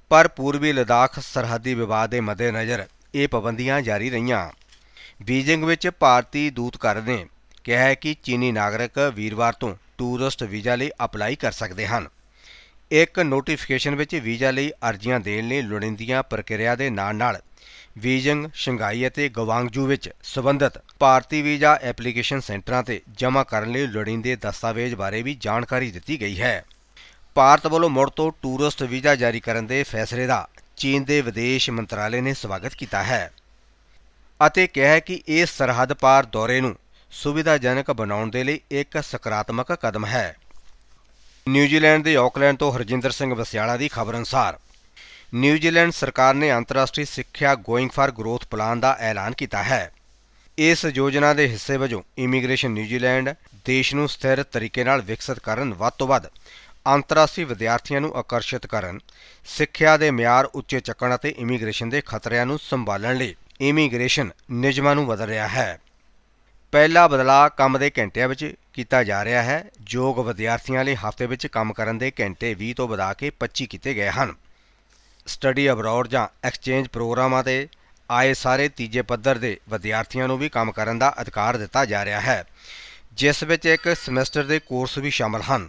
ਪਰ ਪੂਰਬੀ ਲਦਾਖ ਸਰਹੱਦੀ ਵਿਵਾਦ ਦੇ ਮੱਦੇਨਜ਼ਰ ਇਹ ਪਾਬੰਦੀਆਂ ਜਾਰੀ ਰਹੀਆਂ। ਬੀਜਿੰਗ ਵਿੱਚ ਭਾਰਤੀ ਦੂਤਘਰ ਨੇ ਕਿਹਾ ਹੈ ਕਿ ਚੀਨੀ ਨਾਗਰਿਕ ਵੀਰਵਾਰ ਤੋਂ ਟੂਰਿਸਟ ਵੀਜ਼ਾ ਲਈ ਅਪਲਾਈ ਕਰ ਸਕਦੇ ਹਨ। ਇੱਕ ਨੋਟੀਫਿਕੇਸ਼ਨ ਵਿੱਚ ਵੀਜ਼ਾ ਲਈ ਅਰਜ਼ੀਆਂ ਦੇਣ ਲਈ ਲੋੜੀਂਦੀਆਂ ਪ੍ਰਕਿਰਿਆ ਦੇ ਨਾਲ-ਨਾਲ ਬੀਜਿੰਗ, ਸ਼ੰਘਾਈ ਅਤੇ ਗਵਾਂਗਜੂ ਵਿੱਚ ਸਬੰਧਤ ਭਾਰਤੀ ਵੀਜ਼ਾ ਐਪਲੀਕੇਸ਼ਨ ਸੈਂਟਰਾਂ ਤੇ ਜਮ੍ਹਾਂ ਕਰਨ ਲਈ ਲੋੜੀਂਦੇ ਦਸਤਾਵੇਜ਼ ਬਾਰੇ ਵੀ ਜਾਣਕਾਰੀ ਦਿੱਤੀ ਗਈ ਹੈ। ਭਾਰਤ ਵੱਲੋਂ ਮੁੜ ਤੋਂ ਟੂਰਿਸਟ ਵੀਜ਼ਾ ਜਾਰੀ ਕਰਨ ਦੇ ਫੈਸਲੇ ਦਾ ਚੀਨ ਦੇ ਵਿਦੇਸ਼ ਮੰਤਰਾਲੇ ਨੇ ਸਵਾਗਤ ਕੀਤਾ ਹੈ। ਅਤੇ ਕਿਹਾ ਕਿ ਇਹ ਸਰਹੱਦ ਪਾਰ ਦੌਰੇ ਨੂੰ ਸੁਵਿਧਾਜਨਕ ਬਣਾਉਣ ਦੇ ਲਈ ਇੱਕ ਸਕਾਰਾਤਮਕ ਕਦਮ ਹੈ। ਨਿਊਜ਼ੀਲੈਂਡ ਦੇ ਆਕਲੈਂਡ ਤੋਂ ਹਰਜਿੰਦਰ ਸਿੰਘ ਵਸਿਆਲਾ ਦੀ ਖਬਰ ਅਨੁਸਾਰ, ਨਿਊਜ਼ੀਲੈਂਡ ਸਰਕਾਰ ਨੇ ਅੰਤਰਰਾਸ਼ਟਰੀ ਸਿੱਖਿਆ ਗੋਇੰਗ ਫਾਰ ਗਰੋਥ ਪਲਾਨ ਦਾ ਐਲਾਨ ਕੀਤਾ ਹੈ। ਇਸ ਯੋਜਨਾ ਦੇ ਹਿੱਸੇ ਵਜੋਂ ਇਮੀਗ੍ਰੇਸ਼ਨ ਨਿਊਜ਼ੀਲੈਂਡ ਦੇਸ਼ ਨੂੰ ਸਥਿਰ ਤਰੀਕੇ ਨਾਲ ਵਿਕਸਿਤ ਕਰਨ ਵੱਧ ਤੋਂ ਵੱਧ ਅੰਤਰਰਾਸ਼ਟਰੀ ਵਿਦਿਆਰਥੀਆਂ ਨੂੰ ਆਕਰਸ਼ਿਤ ਕਰਨ, ਸਿੱਖਿਆ ਦੇ ਮਿਆਰ ਉੱਚੇ ਚੱਕਣ ਅਤੇ ਇਮੀਗ੍ਰੇਸ਼ਨ ਦੇ ਖਤਰਿਆਂ ਨੂੰ ਸੰਭਾਲਣ ਲਈ ਇਮੀਗ੍ਰੇਸ਼ਨ ਨਿਯਮਾਂ ਨੂੰ ਬਦਲ ਰਿਹਾ ਹੈ। ਪਹਿਲਾ ਬਦਲਾਅ ਕੰਮ ਦੇ ਘੰਟਿਆਂ ਵਿੱਚ ਕੀਤਾ ਜਾ ਰਿਹਾ ਹੈ। ਯੋਗ ਵਿਦਿਆਰਥੀਆਂ ਲਈ ਹਫ਼ਤੇ ਵਿੱਚ ਕੰਮ ਕਰਨ ਦੇ ਘੰਟੇ 20 ਤੋਂ ਵਧਾ ਕੇ 25 ਕੀਤੇ ਗਏ ਹਨ। ਸਟੱਡੀ ਅਬਰੋਡ ਜਾਂ ਐਕਸਚੇਂਜ ਪ੍ਰੋਗਰਾਮਾਂ ਤੇ ਆਏ ਸਾਰੇ ਤੀਜੇ ਪੱਧਰ ਦੇ ਵਿਦਿਆਰਥੀਆਂ ਨੂੰ ਵੀ ਕੰਮ ਕਰਨ ਦਾ ਅਧਿਕਾਰ ਦਿੱਤਾ ਜਾ ਰਿਹਾ ਹੈ, ਜਿਸ ਵਿੱਚ ਇੱਕ ਸਮੈਸਟਰ ਦੇ ਕੋਰਸ ਵੀ ਸ਼ਾਮਲ ਹਨ।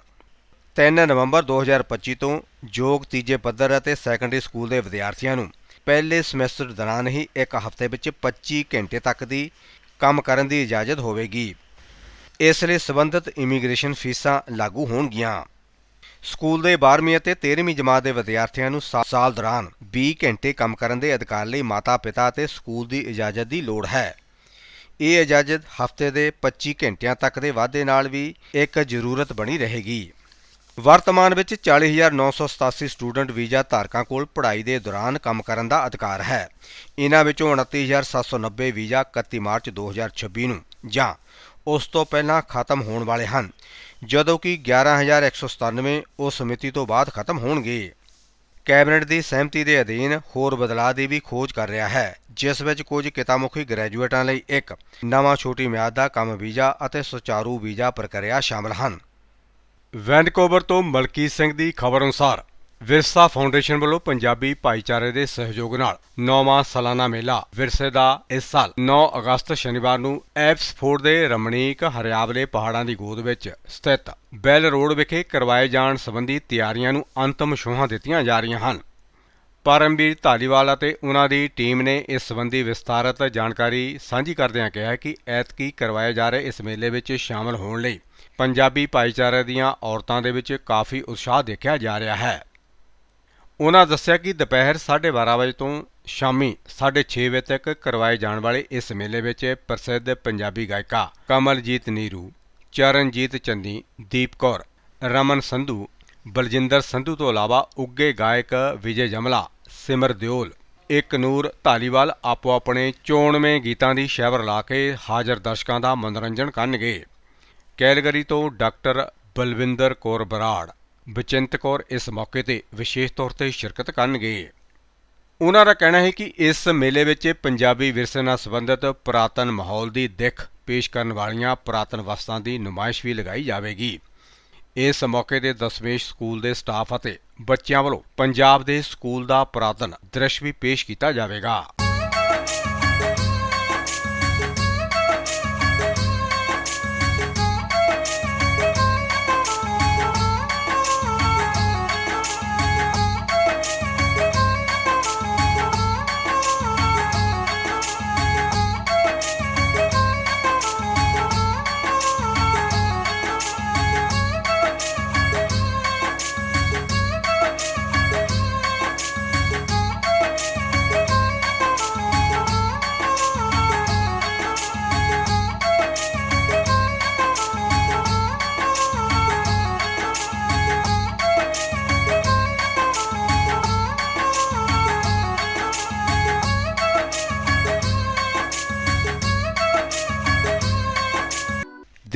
3 ਨਵੰਬਰ 2025 ਤੋਂ ਯੋਗ ਤੀਜੇ ਪੱਧਰ ਅਤੇ ਸੈਕੰਡਰੀ ਸਕੂਲ ਦੇ ਵਿਦਿਆਰਥੀਆਂ ਨੂੰ ਪਹਿਲੇ ਸਮੈਸਟਰ ਦੌਰਾਨ ਹੀ ਇੱਕ ਹਫ਼ਤੇ ਵਿੱਚ 25 ਘੰਟੇ ਤੱਕ ਦੀ ਕੰਮ ਕਰਨ ਦੀ ਇਜਾਜ਼ਤ ਹੋਵੇਗੀ। ਇਸ ਲਈ ਸਬੰਧਤ ਇਮੀਗ੍ਰੇਸ਼ਨ ਫੀਸਾਂ ਲਾਗੂ ਹੋਣਗੀਆਂ। ਸਕੂਲ ਦੇ 12ਵੀਂ ਅਤੇ 13ਵੀਂ ਜਮਾਤ ਦੇ ਵਿਦਿਆਰਥੀਆਂ ਨੂੰ ਸਾ- ਸਾਲ ਦੌਰਾਨ 20 ਘੰਟੇ ਕੰਮ ਕਰਨ ਦੇ ਅਧਿਕਾਰ ਲਈ ਮਾਤਾ-ਪਿਤਾ ਅਤੇ ਸਕੂਲ ਦੀ ਇਜਾਜ਼ਤ ਦੀ ਲੋੜ ਹੈ। ਇਹ ਇਜਾਜ਼ਤ ਹਫ਼ਤੇ ਦੇ 25 ਘੰਟਿਆਂ ਤੱਕ ਦੇ ਵਾਧੇ ਨਾਲ ਵੀ ਇੱਕ ਜ਼ਰੂਰਤ ਬਣੀ ਰਹੇਗੀ। ਵਰਤਮਾਨ ਵਿੱਚ 40987 ਸਟੂਡੈਂਟ ਵੀਜ਼ਾ ਧਾਰਕਾਂ ਕੋਲ ਪੜ੍ਹਾਈ ਦੇ ਦੌਰਾਨ ਕੰਮ ਕਰਨ ਦਾ ਅਧਿਕਾਰ ਹੈ। ਇਹਨਾਂ ਵਿੱਚੋਂ 29790 ਵੀਜ਼ਾ 31 ਮਾਰਚ 2026 ਨੂੰ ਜਾਂ ਉਸ ਤੋਂ ਪਹਿਲਾਂ ਖਤਮ ਹੋਣ ਵਾਲੇ ਹਨ, ਜਦੋਂ ਕਿ 11197 ਉਸ ਸਮਿਤੀ ਤੋਂ ਬਾਅਦ ਖਤਮ ਹੋਣਗੇ। ਕੈਬਨਿਟ ਦੀ ਸਹਿਮਤੀ ਦੇ ਅਧੀਨ ਹੋਰ ਬਦਲਾਅ ਦੀ ਵੀ ਖੋਜ ਕਰ ਰਿਹਾ ਹੈ, ਜਿਸ ਵਿੱਚ ਕੁਝ ਕਿਤਾਮੁਖੀ ਗ੍ਰੈਜੂਏਟਾਂ ਲਈ ਇੱਕ ਨਵਾਂ ਛੋਟੀ ਮਿਆਦ ਦਾ ਕੰਮ ਵੀਜ਼ਾ ਅਤੇ ਸੁਚਾਰੂ ਵੀਜ਼ਾ ਪ੍ਰਕਿਰਿਆ ਸ਼ਾਮਲ ਹਨ। ਵੈਨਕੂਵਰ ਤੋਂ ਮਲਕੀਤ ਸਿੰਘ ਦੀ ਖਬਰ ਅਨੁਸਾਰ ਵਿਰਸਾ ਫਾਊਂਡੇਸ਼ਨ ਵੱਲੋਂ ਪੰਜਾਬੀ ਭਾਈਚਾਰੇ ਦੇ ਸਹਿਯੋਗ ਨਾਲ ਨੌਵਾਂ ਸਾਲਾਨਾ ਮੇਲਾ ਵਿਰਸੇ ਦਾ ਇਸ ਸਾਲ 9 ਅਗਸਤ ਸ਼ਨੀਵਾਰ ਨੂੰ ਐਪਸਫੋਰਡ ਦੇ ਰਮਣੀਕ ਹਰਿਆਵਲੇ ਪਹਾੜਾਂ ਦੀ ਗੋਦ ਵਿੱਚ ਸਥਿਤ ਬੈਲ ਰੋਡ ਵਿਖੇ ਕਰਵਾਏ ਜਾਣ ਸੰਬੰਧੀ ਤਿਆਰੀਆਂ ਨੂੰ ਅੰਤਮ ਛੋਹਾਂ ਦਿੱਤੀਆਂ ਜਾ ਰਹੀਆਂ ਹਨ। ਪਰਮਵੀਰ ਧਾਲੀਵਾਲ ਅਤੇ ਉਹਨਾਂ ਦੀ ਟੀਮ ਨੇ ਇਸ ਸੰਬੰਧੀ ਵਿਸਤਾਰਤ ਜਾਣਕਾਰੀ ਸਾਂਝੀ ਕਰਦਿਆਂ ਕਿਹਾ ਕਿ ਐਤਕੀ ਕਰਵਾਏ ਜਾ ਰਹੇ ਇਸ ਮੇਲੇ ਵਿੱਚ ਸ਼ਾਮਲ ਹੋਣ ਲਈ ਪੰਜਾਬੀ ਭਾਈਚਾਰੇ ਦੀਆਂ ਔਰਤਾਂ ਦੇ ਵਿੱਚ ਕਾਫੀ ਉਤਸ਼ਾਹ ਦੇਖਿਆ ਜਾ ਰਿਹਾ ਹੈ। ਉਹਨਾਂ ਦੱਸਿਆ ਕਿ ਦੁਪਹਿਰ 12:30 ਵਜੇ ਤੋਂ ਸ਼ਾਮੀ 6:30 ਵਜੇ ਤੱਕ ਕਰਵਾਏ ਜਾਣ ਵਾਲੇ ਇਸ ਮੇਲੇ ਵਿੱਚ ਪ੍ਰਸਿੱਧ ਪੰਜਾਬੀ ਗਾਇਕਾ ਕਮਲਜੀਤ ਨੀਰੂ, ਚਰਨਜੀਤ ਚੰਨੀ ਦੀਪ ਕੌਰ, ਰਮਨ ਸੰਧੂ, ਬਲਜਿੰਦਰ ਸੰਧੂ ਤੋਂ ਇਲਾਵਾ ਉੱਗੇ ਗਾਇਕ ਵਿਜੇ ਜਮਲਾ, ਸਿਮਰ ਦਿਓਲ ਇੱਕ ਨੂਰ ਧਾਲੀਵਾਲ ਆਪੋ ਆਪਣੇ ਚੋਣਵੇਂ ਗੀਤਾਂ ਦੀ ਸ਼ੈਵਰ ਲਾ ਕੇ ਹਾਜ਼ਰ ਦਰਸ਼ਕਾਂ ਦਾ ਮਨੋਰੰਜਨ ਕਰਨਗੇ। ਕੈਲਗਰੀ ਤੋਂ ਡਾਕਟਰ ਬਲਵਿੰਦਰ ਕੌਰ ਬਰਾੜ ਬਚਿੰਤ ਕੌਰ ਇਸ ਮੌਕੇ ਤੇ ਵਿਸ਼ੇਸ਼ ਤੌਰ ਤੇ ਸ਼ਿਰਕਤ ਕਰਨਗੇ। ਉਹਨਾਂ ਦਾ ਕਹਿਣਾ ਹੈ ਕਿ ਇਸ ਮੇਲੇ ਵਿੱਚ ਪੰਜਾਬੀ ਵਿਰਸੇ ਨਾਲ ਸੰਬੰਧਿਤ ਪੁਰਾਤਨ ਮਾਹੌਲ ਦੀ ਦਿੱਖ ਪੇਸ਼ ਕਰਨ ਵਾਲੀਆਂ ਪੁਰਾਤਨ ਵਸਤਾਂ ਦੀ ਨੁਮਾਇਸ਼ ਵੀ ਲਗਾਈ ਜਾਵੇਗੀ। ਇਸ ਮੌਕੇ ਤੇ ਦਸਮੇਸ਼ ਸਕੂਲ ਦੇ ਸਟਾਫ ਅਤੇ ਬੱਚਿਆਂ ਵੱਲੋਂ ਪੰਜਾਬ ਦੇ ਸਕੂਲ ਦਾ ਪੁਰਾਤਨ ਦ੍ਰਿਸ਼ ਵੀ ਪੇਸ਼ ਕੀਤਾ ਜਾਵੇਗਾ।